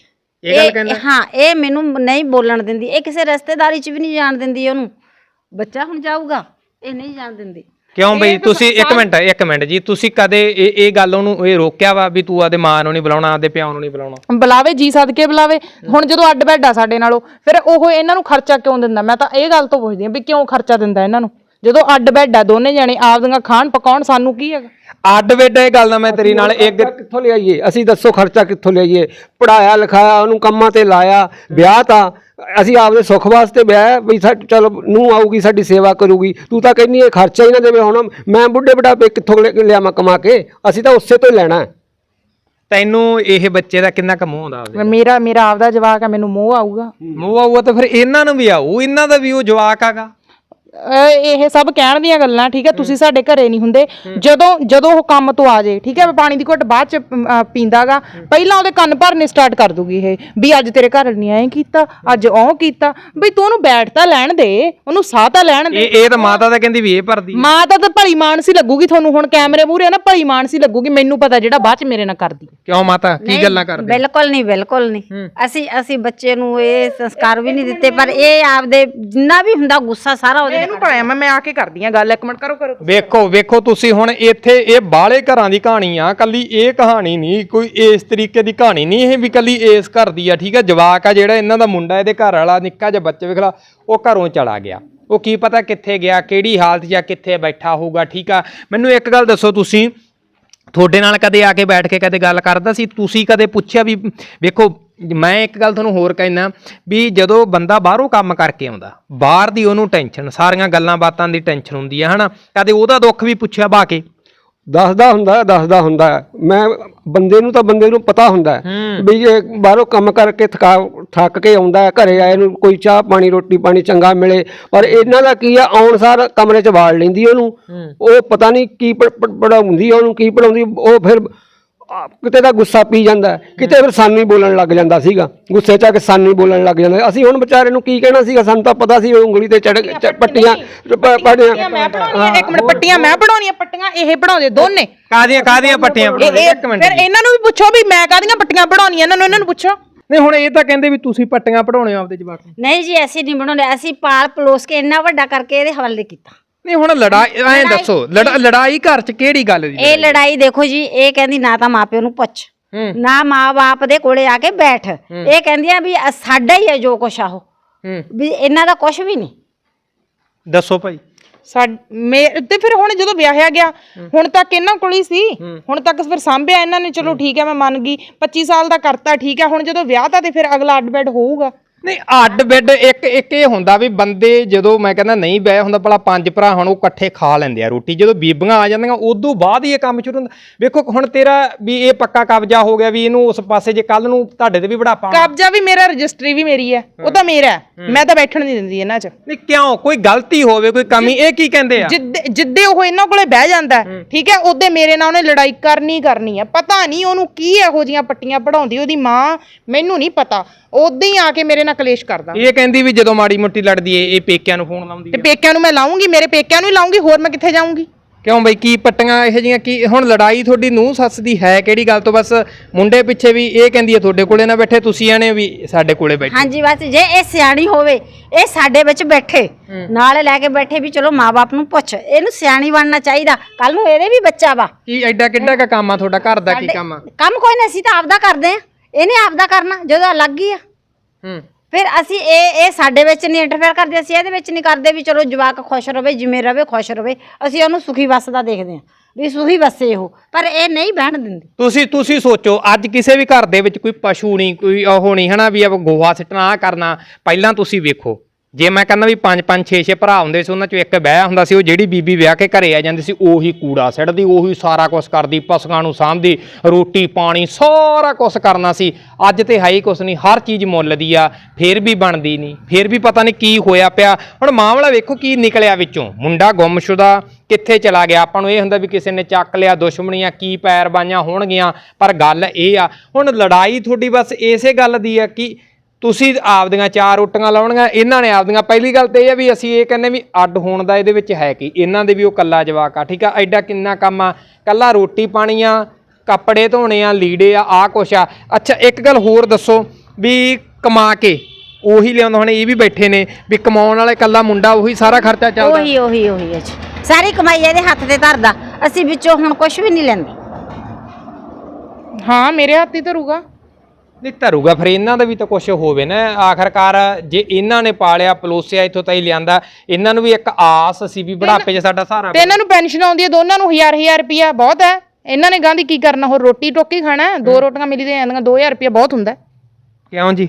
ਇਹ ਗੱਲ ਕਹਿੰਦਾ? ਹਾਂ ਇਹ ਮੈਨੂੰ ਨਹੀਂ ਬੋਲਣ ਦਿੰਦੀ। ਇਹ ਕਿਸੇ ਰਿਸ਼ਤੇਦਾਰੀ 'ਚ ਵੀ ਨਹੀਂ ਜਾਣ ਦਿੰਦੀ ਉਹਨੂੰ। ਬੱਚਾ ਹੁਣ ਜਾਊਗਾ ਇਹ ਨਹੀਂ ਜਾਣ ਦਿੰਦੀ। ਕਿਉਂ ਬਈ ਤੁਸੀਂ ਇੱਕ ਮਿੰਟ ਇੱਕ ਮਿੰਟ ਜੀ ਤੁਸੀਂ ਕਦੇ ਇਹ ਇਹ ਗੱਲ ਉਹਨੂੰ ਇਹ ਰੋਕਿਆ ਵਾ ਵੀ ਤੂੰ ਆਦੇ ਮਾਂ ਨੂੰ ਨਹੀਂ ਬੁਲਾਉਣਾ ਆਦੇ ਪਿਓ ਨੂੰ ਨਹੀਂ ਬੁਲਾਉਣਾ? ਬੁਲਾਵੇ ਜੀ ਸਦਕੇ ਬੁਲਾਵੇ। ਹੁਣ ਜਦੋਂ ਅੱਡ ਬੈੱਡ ਆ ਸਾਡੇ ਨਾਲੋਂ ਫਿਰ ਉਹ ਇਹਨਾਂ ਨੂੰ ਖਰਚਾ ਕਿਉਂ ਦਿੰਦਾ? ਮੈਂ ਤਾਂ ਇਹ ਗੱਲ ਤੋਂ ਪੁੱਛਦੀ ਆ ਵੀ ਕਿਉਂ ਖਰਚਾ ਦਿੰਦਾ ਇਹਨਾਂ ਨੂੰ? ਜਦੋਂ ਅੱਡ ਬੈੱਡ ਆ ਦੋਨੇ ਜਣੇ ਆਪਦੀਆਂ ਖਾਣ ਪਕਾਉਣ ਸਾਨੂੰ ਕੀ ਹੈਗਾ? ਅੱਡ ਵੇਡ ਇਹ ਗੱਲ ਦਾ ਮੈਂ ਤੇਰੀ ਨਾਲ ਇੱਕ ਖਰਚਾ ਕਿੱਥੋਂ ਲਿਆਈਏ? ਅਸੀਂ ਦੱਸੋ ਖਰਚਾ ਕਿੱਥੋਂ ਲਿਆਈਏ? ਪੜਾਇਆ ਲਿਖਾਇਆ ਉਹਨੂੰ ਕੰਮਾਂ ਤੇ ਲਾਇਆ ਵਿਆਹ ਤਾਂ। ਅਸੀਂ ਆਪਦੇ ਸੁੱਖ ਵਾਸਤੇ ਵਿਆਹ ਵੀ ਸਾ ਚਲੋ ਨੂੰ ਆਊਗੀ ਸਾਡੀ ਸੇਵਾ ਕਰੂਗੀ। ਤੂੰ ਤਾਂ ਕਹਿੰਨੀ ਇਹ ਖਰਚਾ ਹੀ ਨਾ ਦੇਵੇ ਹੁਣ। ਮੈਂ ਬੁੱਢੇ ਬੁਢਾਪੇ ਕਿੱਥੋਂ ਲੈ- ਲਿਆਵਾਂ ਕਮਾ ਕੇ? ਅਸੀਂ ਤਾਂ ਉਸੇ ਤੋਂ ਹੀ ਲੈਣਾ ਹੈ। ਤੈਨੂੰ ਇਹ ਬੱਚੇ ਦਾ ਕਿੰਨਾ ਕੁ ਮੋਹ ਆਉਂਦਾ ਆਪਦੇ ਮੇਰਾ ਮੇਰਾ ਆਪਦਾ ਜਵਾਕ ਆ ਮੈਨੂੰ ਮੋਹ ਆਊਗਾ। ਮੋਹ ਆਊਗਾ ਤਾਂ ਫਿਰ ਇਹਨਾਂ ਨੂੰ ਵੀ ਆਊ ਇਹਨਾਂ ਦਾ ਵੀ ਉਹ ਜਵਾਕ ਆਗਾ। ਇਹ ਇਹ ਸਭ ਕਹਿਣ ਦੀਆਂ ਗੱਲਾਂ ਠੀਕ ਹੈ? ਤੁਸੀਂ ਸਾਡੇ ਘਰੇ ਨਹੀਂ ਹੁੰਦੇ। ਜਦੋਂ ਜਦੋਂ ਉਹ ਕੰਮ ਤੋਂ ਆ ਜੇ ਠੀਕ ਹੈ? ਪਾਣੀ ਦੀ ਘੁੱਟ ਬਾਅਦ ਚ ਅਹ ਪੀਂਦਾਗਾ। ਪਹਿਲਾਂ ਉਹਦੇ ਕੰਨ ਭਰਨੇ ਸਟਾਰਟ ਕਰ ਦੂਗੀ ਇਹ ਵੀ ਅੱਜ ਤੇਰੇ ਘਰ ਨਹੀਂ ਐਂ ਕੀਤਾ ਅੱਜ ਉਹ ਕੀਤਾ। ਬਈ ਤੂੰ ਉਹਨੂੰ ਬੈਠ ਤਾਂ ਲੈਣ ਦੇ ਉਹਨੂੰ ਸਾਹ ਤਾਂ ਲੈਣ ਦੇ। ਇਹ ਇਹ ਤਾਂ ਮਾਤਾ ਦਾ ਕਹਿੰਦੀ ਵੀ ਇਹ ਭਰਦੀ ਮਾਂ ਤਾਂ ਤਾਂ ਭਲੀ ਮਾਨਸੀ ਲੱਗੂਗੀ ਤੁਹਾਨੂੰ ਹੁਣ ਕੈਮਰੇ ਮੂਹਰੇ ਨਾ ਭਲੀ ਮਾਨਸੀ ਲੱਗੂਗੀ ਮੈਨੂੰ ਪਤਾ ਜਿਹੜਾ ਬਾਅਦ ਚ ਮੇਰੇ ਨਾਲ ਕਰਦੀ ਕਿਉਂ ਮਾਤਾ? ਕੀ ਗੱਲਾਂ ਕਰਦੇ? ਬਿਲਕੁਲ ਨਹੀਂ ਬਿਲਕੁਲ ਨਹੀਂ। ਅਸੀਂ ਅਸੀਂ ਬੱਚੇ ਨੂੰ ਇਹ ਸੰਸਕਾਰ ਵੀ ਨਹੀਂ ਦਿੱਤੇ ਪਰ ਇਹ ਆਪਦੇ ਜਿੰਨਾ ਵੀ ਹੁੰਦਾ ਗੁੱਸਾ ਸਾਰਾ ਉਹਦੇ ਇਹਨੂੰ ਪੜਾਇਆ ਮੈਂ ਮੈਂ ਆ ਕੇ ਕਰਦੀ ਆ ਗੱਲ। ਇੱਕ ਮਿੰਟ ਕਰੋ ਕਰੋ ਵੇਖੋ ਵੇਖੋ ਤੁਸੀਂ ਹੁਣ ਇੱਥੇ ਇਹ ਬਾਹਲੇ ਘਰਾਂ ਦੀ ਕਹਾਣੀ ਆ। ਕੱਲੀ ਇਹ ਕਹਾਣੀ ਨਹੀਂ ਕੋਈ ਇਸ ਤਰੀਕੇ ਦੀ ਕਹਾਣੀ ਨਹੀਂ ਇਹ ਵੀ ਕੱਲੀ ਇਸ ਘਰ ਦੀ ਆ ਠੀਕ ਆ? ਜਵਾਕ ਆ ਜਿਹੜਾ ਇਹਨਾਂ ਦਾ ਮੁੰਡਾ ਇਹਦੇ ਘਰ ਵਾਲਾ ਨਿੱਕਾ ਜਿਹਾ ਬੱਚਾ ਵੇਖਲਾ ਉਹ ਘਰੋਂ ਚਲਾ ਗਿਆ। ਉਹ ਕੀ ਪਤਾ ਕਿੱਥੇ ਗਿਆ ਕਿਹੜੀ ਹਾਲਤ ਆ ਕਿੱਥੇ ਬੈਠਾ ਹੋਊਗਾ ਠੀਕ ਆ? ਮੈਨੂੰ ਇੱਕ ਗੱਲ ਦੱਸੋ ਤੁਸੀਂ ਤੁਹਾਡੇ ਨਾਲ ਕਦੇ ਆ ਕੇ ਬੈਠ ਕੇ ਕਦੇ ਗੱਲ ਕਰਦਾ ਸੀ? ਤੁਸੀਂ ਕਦੇ ਪੁੱਛਿਆ ਵੀ ਵੇਖੋ ਮੈਂ ਇੱਕ ਗੱਲ ਤੁਹਾਨੂੰ ਹੋਰ ਕਹਿਣਾ ਵੀ ਜਦੋਂ ਬੰਦਾ ਬਾਹਰੋਂ ਕੰਮ ਕਰਕੇ ਆਉਂਦਾ ਬਾਹਰ ਦੀ ਉਹਨੂੰ ਟੈਨਸ਼ਨ ਸਾਰੀਆਂ ਗੱਲਾਂ ਬਾਤਾਂ ਦੀ ਟੈਨਸ਼ਨ ਹੁੰਦੀ ਆ ਹਨਾ? ਕਦੇ ਉਹਦਾ ਦੁੱਖ ਵੀ ਪੁੱਛਿਆ ਬਾ ਕੇ? ਦੱਸਦਾ ਹੁੰਦਾ ਦੱਸਦਾ ਹੁੰਦਾ ਹੈ। ਮੈਂ ਬੰਦੇ ਨੂੰ ਤਾਂ ਬੰਦੇ ਨੂੰ ਪਤਾ ਹੁੰਦਾ ਹੈ ਵੀ ਜੇ ਬਾਹਰੋਂ ਕੰਮ ਕਰਕੇ ਥਕਾ ਥੱਕ ਕੇ ਆਉਂਦਾ ਹੈ ਘਰੇ ਆਏ ਨੂੰ ਕੋਈ ਚਾਹ ਪਾਣੀ ਰੋਟੀ ਪਾਣੀ ਚੰਗਾ ਮਿਲੇ ਪਰ ਇਹਨਾਂ ਦਾ ਕੀ ਆ ਆਉਣ ਸਾਰ ਕਮਰੇ 'ਚ ਵਾੜ ਲੈਂਦੀ ਉਹਨੂੰ। ਉਹ ਪਤਾ ਨਹੀਂ ਕੀ ਪੜਾਉਂਦੀ ਆ ਉਹਨੂੰ ਕੀ ਪੜਾਉਂਦੀ ਉਹ ਫਿਰ ਕਿਤੇ ਦਾ ਗੁੱਸਾ ਪੀ ਜਾਂਦਾ ਕਿਤੇ ਫਿਰ ਸਾਨੂੰ ਹੀ ਬੋਲਣ ਲੱਗ ਜਾਂਦਾ ਸੀਗਾ। ਗੁੱਸੇ 'ਚ ਆ ਕੇ ਸਾਨੂੰ ਹੀ ਬੋਲਣ ਲੱਗ ਜਾਂਦਾ। ਅਸੀਂ ਹੁਣ ਵਿਚਾਰੇ ਨੂੰ ਕੀ ਕਹਿਣਾ ਸੀਗਾ? ਸਾਨੂੰ ਤਾਂ ਪਤਾ ਸੀ ਉਹ ਉਂਗਲੀ ਤੇ ਚੜ ਪੱਟੀਆਂ ਪੜੀਆਂ ਮੈਂ ਪੜਾਉਣੀਆਂ ਇੱਕ ਮਿੰਟ ਪੱਟੀਆਂ ਮੈਂ ਪੜਾਉਣੀਆਂ ਪੱਟੀਆਂ ਇਹ ਪੜਾਉਂਦੇ ਦੋਨੇ? ਕਾਦੀਆਂ ਕਾਦੀਆਂ ਪੱਟੀਆਂ? ਇਹ ਇੱਕ ਮਿੰਟ ਫਿਰ ਇਹਨਾਂ ਨੂੰ ਵੀ ਪੁੱਛੋ ਵੀ ਮੈਂ ਕਾਹਦੀਆਂ ਪੱਟੀਆਂ ਪੜਾਉਣੀਆਂ ਇਹਨਾਂ ਨੂੰ ਇਹਨਾਂ ਨੂੰ ਪੁੱਛੋ। ਨਹੀਂ ਹੁਣ ਇਹ ਤਾਂ ਕਹਿੰਦੇ ਵੀ ਤੁਸੀਂ ਪੱਟੀਆਂ ਪੜਾਉਣੇ ਆਪਦੇ ਜਵਾਕ ਨੂੰ। ਨਹੀਂ ਜੀ ਅਸੀਂ ਨਹੀਂ ਬਣਾਉਂਦੇ। ਅਸੀਂ ਪਾਲ ਪਲੋਸ ਕੇ ਇੰਨਾ ਵੱਡਾ ਕਰਕੇ ਇਹਦੇ ਹਵਾਲੇ ਕੀਤਾ। ਨਹੀਂ ਹੁਣ ਲੜਾਈ ਐਂ ਦੱਸੋ ਲੜਾ- ਲੜਾਈ ਘਰ 'ਚ ਕਿਹੜੀ ਗੱਲ ਦੀ ਇਹ ਲੜਾਈ? ਦੇਖੋ ਜੀ ਇਹ ਕਹਿੰਦੀ ਨਾ ਤਾਂ ਮਾਪਿਓ ਨੂੰ ਪੁੱਛ ਹੂੰ। ਨਾ ਮਾਂ-ਬਾਪ ਦੇ ਕੋਲੇ ਆ ਕੇ ਬੈਠ। ਇਹ ਕਹਿੰਦੀਆਂ ਵੀ ਅ- ਸਾਡਾ ਹੀ ਹੈ ਜੋ ਕੁਛ ਆ ਉਹ। ਹੂੰ। ਵੀ ਇਹਨਾਂ ਦਾ ਕੁਛ ਵੀ ਨਹੀਂ। ਦੱਸੋ ਭਾਈ। ਸਾਡ ਮੇ ਤੇ ਫਿਰ ਹੁਣ ਜਦੋਂ ਵਿਆਹਿਆ ਗਿਆ ਹੁਣ ਤੱਕ ਇਹਨਾਂ ਕੋਲ ਹੀ ਸੀ। ਹੁਣ ਤੱਕ ਫਿਰ ਸਾਂਭਿਆ ਇਹਨਾਂ ਨੇ ਚਲੋ ਠੀਕ ਹੈ ਮੈਂ ਮੰਨ ਗਈ। 25 ਸਾਲ ਦਾ ਕਰਤਾ ਠੀਕ ਹੈ ਹੁਣ ਜਦੋਂ ਵਿਆਹ ਤਾਂ ਤੇ ਫਿਰ ਅਗਲਾ ਅੱਡ ਬੈਡ ਹੋਊਗਾ। ਨਹੀਂ ਅੱਡ ਬੈੱਡ ਇੱਕ ਇੱਕ ਇਹ ਹੁੰਦਾ ਵੀ ਬੰਦੇ ਜਦੋਂ ਮੈਂ ਕਹਿੰਦਾ ਨਹੀਂ ਬਹਿ ਹੁੰਦਾ ਭਲਾ ਪੰਜ ਭਰਾ ਹੁਣ ਉਹ ਇਕੱਠੇ ਖਾ ਲੈਂਦੇ ਆ ਰੋਟੀ ਜਦੋਂ ਬੀਬੀਆਂ ਆ ਜਾਂਦੀਆਂ ਉਦੋਂ ਬਾਅਦ ਹੀ ਇਹ ਕੰਮ ਸ਼ੁਰੂ ਹੁੰਦਾ। ਵੇਖੋ ਹੁਣ ਤੇਰਾ ਵੀ ਇਹ ਪੱਕਾ ਕਬਜ਼ਾ ਹੋ ਗਿਆ ਵੀ ਇਹਨੂੰ ਉਸ ਪਾਸੇ ਜੇ ਕੱਲ ਨੂੰ ਤੁਹਾਡੇ ਤੇ ਵੀ ਬੜਾਪਾ। ਕਬਜ਼ਾ ਵੀ ਮੇਰਾ ਰਜਿਸਟਰੀ ਵੀ ਮੇਰੀ ਹੈ। ਉਹ ਤਾਂ ਮੇਰਾ ਹੈ। ਮੈਂ ਤਾਂ ਬੈਠਣ ਨਹੀਂ ਦਿੰਦੀ ਇਹਨਾਂ 'ਚ। ਨਹੀਂ ਕਿਉਂ? ਕੋਈ ਗਲਤੀ ਹੋਵੇ ਕੋਈ ਕਮੀ ਇਹ ਕੀ ਕਹਿੰਦੇ ਆ? ਜਿੱਦੇ ਜਿੱਦੇ ਉਹ ਇਹਨਾਂ ਕੋਲੇ ਬਹਿ ਜਾਂਦਾ ਠੀਕ ਹੈ ਉਹਦੇ ਮੇਰੇ ਨਾਲ ਉਹਨੇ ਲੜਾਈ ਕਰਨੀ ਕਰਨੀ ਹੈ। ਪਤਾ ਨਹੀਂ ਉਹਨੂੰ ਕੀ ਇਹੋ ਜੀਆਂ ਪੱਟੀਆਂ ਪੜਾਉਂਦੀ ਉਹਦੀ ਮਾਂ ਮੈਨੂੰ ਨਹੀਂ ਪਤਾ। ਉਦਾਂ ਹੀ ਆ ਕੇ ਮੇਰੇ ਨਾਲ ਕਲੇਸ਼ ਕਰਦਾ। ਇਹ ਕਹਿੰਦੀ ਵੀ ਜਦੋਂ ਮਾੜੀ ਮੋਟੀ ਲੜਦੀ ਏ ਇਹ ਪੇਕਿਆਂ ਨੂੰ ਫੋਨ ਲਾਉਂਦੀ ਤੇ ਹੈ ਪੇਕਿਆਂ ਨੂੰ ਮੈਂ ਲਾਉਂਗੀ ਮੇਰੇ ਪੇਕਿਆਂ ਨੂੰ ਹੀ ਲਾਉਂਗੀ ਹੋਰ ਮੈਂ ਕਿੱਥੇ ਜਾਊਂਗੀ? ਕਿਉਂ ਬਈ ਕੀ ਪੱਟੀਆਂ ਇਹੋ ਜੀਆਂ ਕੀ ਹੁਣ ਲੜਾਈ ਤੁਹਾਡੀ ਨੂੰਹ ਸੱਸ ਦੀ ਹੈ ਕਿਹੜੀ ਗੱਲ ਤੋਂ? ਬਸ ਮੁੰਡੇ ਪਿੱਛੇ ਵੀ ਇਹ ਕਹਿੰਦੀ ਹੈ ਤੁਹਾਡੇ ਕੋਲੇ ਨਾ ਬੈਠੇ ਤੁਸੀਂ ਆਣੇ ਵੀ ਸਾਡੇ ਕੋਲੇ ਬੈਠੇ। ਹਾਂਜੀ ਬਸ ਜੇ ਇਹ ਸਿਆਣੀ ਹੋਵੇ ਇਹ ਸਾਡੇ ਵਿੱਚ ਬੈਠੇ ਨਾਲ ਲੈ ਕੇ ਬੈਠੇ ਵੀ ਚਲੋ ਮਾਪੇ ਨੂੰ ਪੁੱਛ ਇਹਨੂੰ ਸਿਆਣੀ ਬਣਨਾ ਚਾਹੀਦਾ। ਕੱਲ ਨੂੰ ਇਹਦੇ ਵੀ ਬੱਚਾ ਵਾ। ਕੀ ਐਡਾ ਕਿੱਡਾ ਕਾ ਕੰਮ ਆ ਤੁਹਾਡਾ? ਘਰ ਦਾ ਕੀ ਕੰਮ ਆ? ਕੰਮ ਕੋਈ ਨਹੀਂ ਅਸੀਂ ਤਾਂ ਆਪਦਾ ਕਰਦੇ ਆ। ਇਹਨੇ ਆਪਦਾ ਕਰਨਾ ਜਦੋਂ ਅਲੱਗ ਹੀ ਆ। ਹੂੰ। ਫਿਰ ਅਸੀਂ ਇਹ ਇਹ ਸਾਡੇ ਵਿੱਚ ਨਹੀਂ ਇੰਟਰਫੇਅਰ ਕਰਦੇ, ਅਸੀਂ ਇਹਦੇ ਵਿੱਚ ਨਹੀਂ ਕਰਦੇ ਵੀ ਚਲੋ ਜਵਾਕ ਖੁਸ਼ ਰਵੇ, ਜਿਵੇਂ ਰਵੇ, ਖੁਸ਼ ਰਵੇ। ਅਸੀਂ ਉਹਨੂੰ ਸੁਖੀ ਵਸਦਾ ਦੇਖਦੇ ਹਾਂ ਵੀ ਸੁਖੀ ਵਸੇ ਉਹ, ਪਰ ਇਹ ਨਹੀਂ ਬਹਿਣ ਦਿੰਦੇ। ਤੁਸੀਂ ਤੁਸੀਂ ਸੋਚੋ, ਅੱਜ ਕਿਸੇ ਵੀ ਘਰ ਦੇ ਵਿੱਚ ਕੋਈ ਪਸ਼ੂ ਨਹੀਂ, ਕੋਈ ਉਹ ਨਹੀਂ, ਹਨਾ, ਵੀ ਆਪ ਗੋਹਾ ਸਿੱਟਣਾ ਆ ਕਰਨਾ, ਪਹਿਲਾਂ ਤੁਸੀਂ ਵੇਖੋ। ਜੇ ਮੈਂ ਕਹਿੰਦਾ ਵੀ ਪੰਜ ਪੰਜ 6 6 ਭਰਾ ਹੁੰਦੇ ਸੀ, ਉਹਨਾਂ ਚੋਂ ਇੱਕ ਵਿਆਹ ਹੁੰਦਾ ਸੀ, ਉਹ ਜਿਹੜੀ ਬੀਬੀ ਵਿਆਹ ਕੇ ਘਰੇ ਆ ਜਾਂਦੀ ਸੀ, ਉਹੀ ਕੂੜਾ ਸਿੱਟਦੀ, ਉਹੀ ਸਾਰਾ ਕੁਝ ਕਰਦੀ, ਪਸ਼ੂਆਂ ਨੂੰ ਸਾਂਭਦੀ, ਰੋਟੀ, ਪਾਣੀ, ਸਾਰਾ ਕੁਝ ਕਰਨਾ ਸੀ। ਅੱਜ ਤੇ ਹੈ ਹੀ ਕੁਝ ਨਹੀਂ, ਹਰ ਚੀਜ਼ ਮੁੱਲ ਦੀ ਆ, ਫੇਰ ਵੀ ਬਣਦੀ ਨਹੀਂ, ਫੇਰ ਵੀ ਪਤਾ ਨਹੀਂ ਕੀ ਹੋਇਆ ਪਿਆ। ਹੁਣ ਮਾਮਲਾ ਵੇਖੋ ਕੀ ਨਿਕਲਿਆ ਵਿੱਚੋਂ। ਮੁੰਡਾ ਗੁੰਮਸ਼ੁਦਾ ਕਿੱਥੇ ਚਲਾ ਗਿਆ? ਆਪਾਂ ਨੂੰ ਇਹ ਹੁੰਦਾ ਵੀ ਕਿਸੇ ਨੇ ਚੱਕ ਲਿਆ, ਦੁਸ਼ਮਣੀਆਂ ਕੀ ਪੈਰ ਬਾਈਆਂ ਹੋਣਗੀਆਂ, ਪਰ ਗੱਲ ਇਹ ਆ, ਹੁਣ ਲੜਾਈ ਤੁਹਾਡੀ ਬਸ ਇਸੇ ਗੱਲ ਦੀ ਆ ਕਿ ਤੁਸੀਂ ਆਪਦੀਆਂ ਚਾਰ ਰੋਟੀਆਂ ਲਾਉਣੀਆਂ ਇਹਨਾਂ ਨੇ ਆਪਦੀਆਂ। ਪਹਿਲੀ ਗੱਲ ਤੇ ਇਹ ਆ ਵੀ ਅਸੀਂ ਇਹ ਕਹਿੰਦੇ ਵੀ ਅੱਡ ਹੋਣ ਦਾ ਇਹਦੇ ਵਿੱਚ ਹੈ ਕੀ। ਇਹਨਾਂ ਦੇ ਵੀ ਉਹ ਕੱਲਾ ਜਵਾਕ ਆ ਠੀਕ ਆ? ਐਡਾ ਕਿੰਨਾ ਕੰਮ ਆ? ਕੱਲਾ ਰੋਟੀ ਪਾਣੀ ਆ ਕੱਪੜੇ ਧੋਣੇ ਆ ਲੀੜੇ ਆ ਆ ਕੁਛ ਆ। ਅੱਛਾ ਇੱਕ ਗੱਲ ਹੋਰ ਦੱਸੋ ਵੀ ਕਮਾ ਕੇ ਉਹੀ ਲਿਆਉਂਦਾ ਹੁਣ ਇਹ ਵੀ ਬੈਠੇ ਨੇ ਵੀ ਕਮਾਉਣ ਵਾਲਾ ਕੱਲਾ ਮੁੰਡਾ ਉਹੀ ਸਾਰਾ ਖਰਚਾ ਚੱਲਦਾ। ਉਹੀ ਉਹੀ ਉਹੀ ਜੀ। ਸਾਰੀ ਕਮਾਈ ਇਹਦੇ ਹੱਥ ਤੇ ਧਰਦਾ ਅਸੀਂ ਵਿੱਚੋਂ ਹੁਣ ਕੁਝ ਵੀ ਨਹੀਂ ਲੈਂਦੇ। ਹਾਂ ਮੇਰੇ ਹੱਥ ਹੀ ਧਰੂਗਾ। ਨਹੀਂ ਧਰੂਗਾ ਫਿਰ ਇਹਨਾਂ ਦਾ ਵੀ ਤਾਂ ਕੁਝ ਹੋਵੇ ਨਾ। ਆਖਰਕਾਰ ਜੇ ਇਹਨਾਂ ਨੇ ਪਾਲਿਆ ਪਲੋਸਿਆ ਇੱਥੋਂ ਤਾਈ ਲਿਆਂਦਾ। ਇਹਨਾਂ ਨੂੰ ਵੀ ਇੱਕ ਆਸ ਸੀ ਵੀ ਬੁਢਾਪੇ 'ਚ ਸਾਡਾ ਸਹਾਰਾ ਤੇ ਇਹਨਾਂ ਨੂੰ ਪੈਨਸ਼ਨ ਆਉਂਦੀ ਹੈ ਦੋਨਾਂ ਨੂੰ ਹਜ਼ਾਰ ਹਜ਼ਾਰ ਰੁਪਿਆ ਬਹੁਤ ਹੈ। ਇਹਨਾਂ ਨੇ ਗਾਂਧੀ ਕੀ ਕਰਨਾ ਹੋਰ ਰੋਟੀ ਟੋਕੀ ਖਾਣਾ ਹੈ? ਦੋ ਰੋਟੀਆਂ ਮਿਲੀ ਦੀਆਂ ਜਾਂਦੀਆਂ 2000 ਰੁਪਿਆ ਬਹੁਤ ਹੁੰਦਾ ਹੈ। ਕਿਉਂ ਜੀ?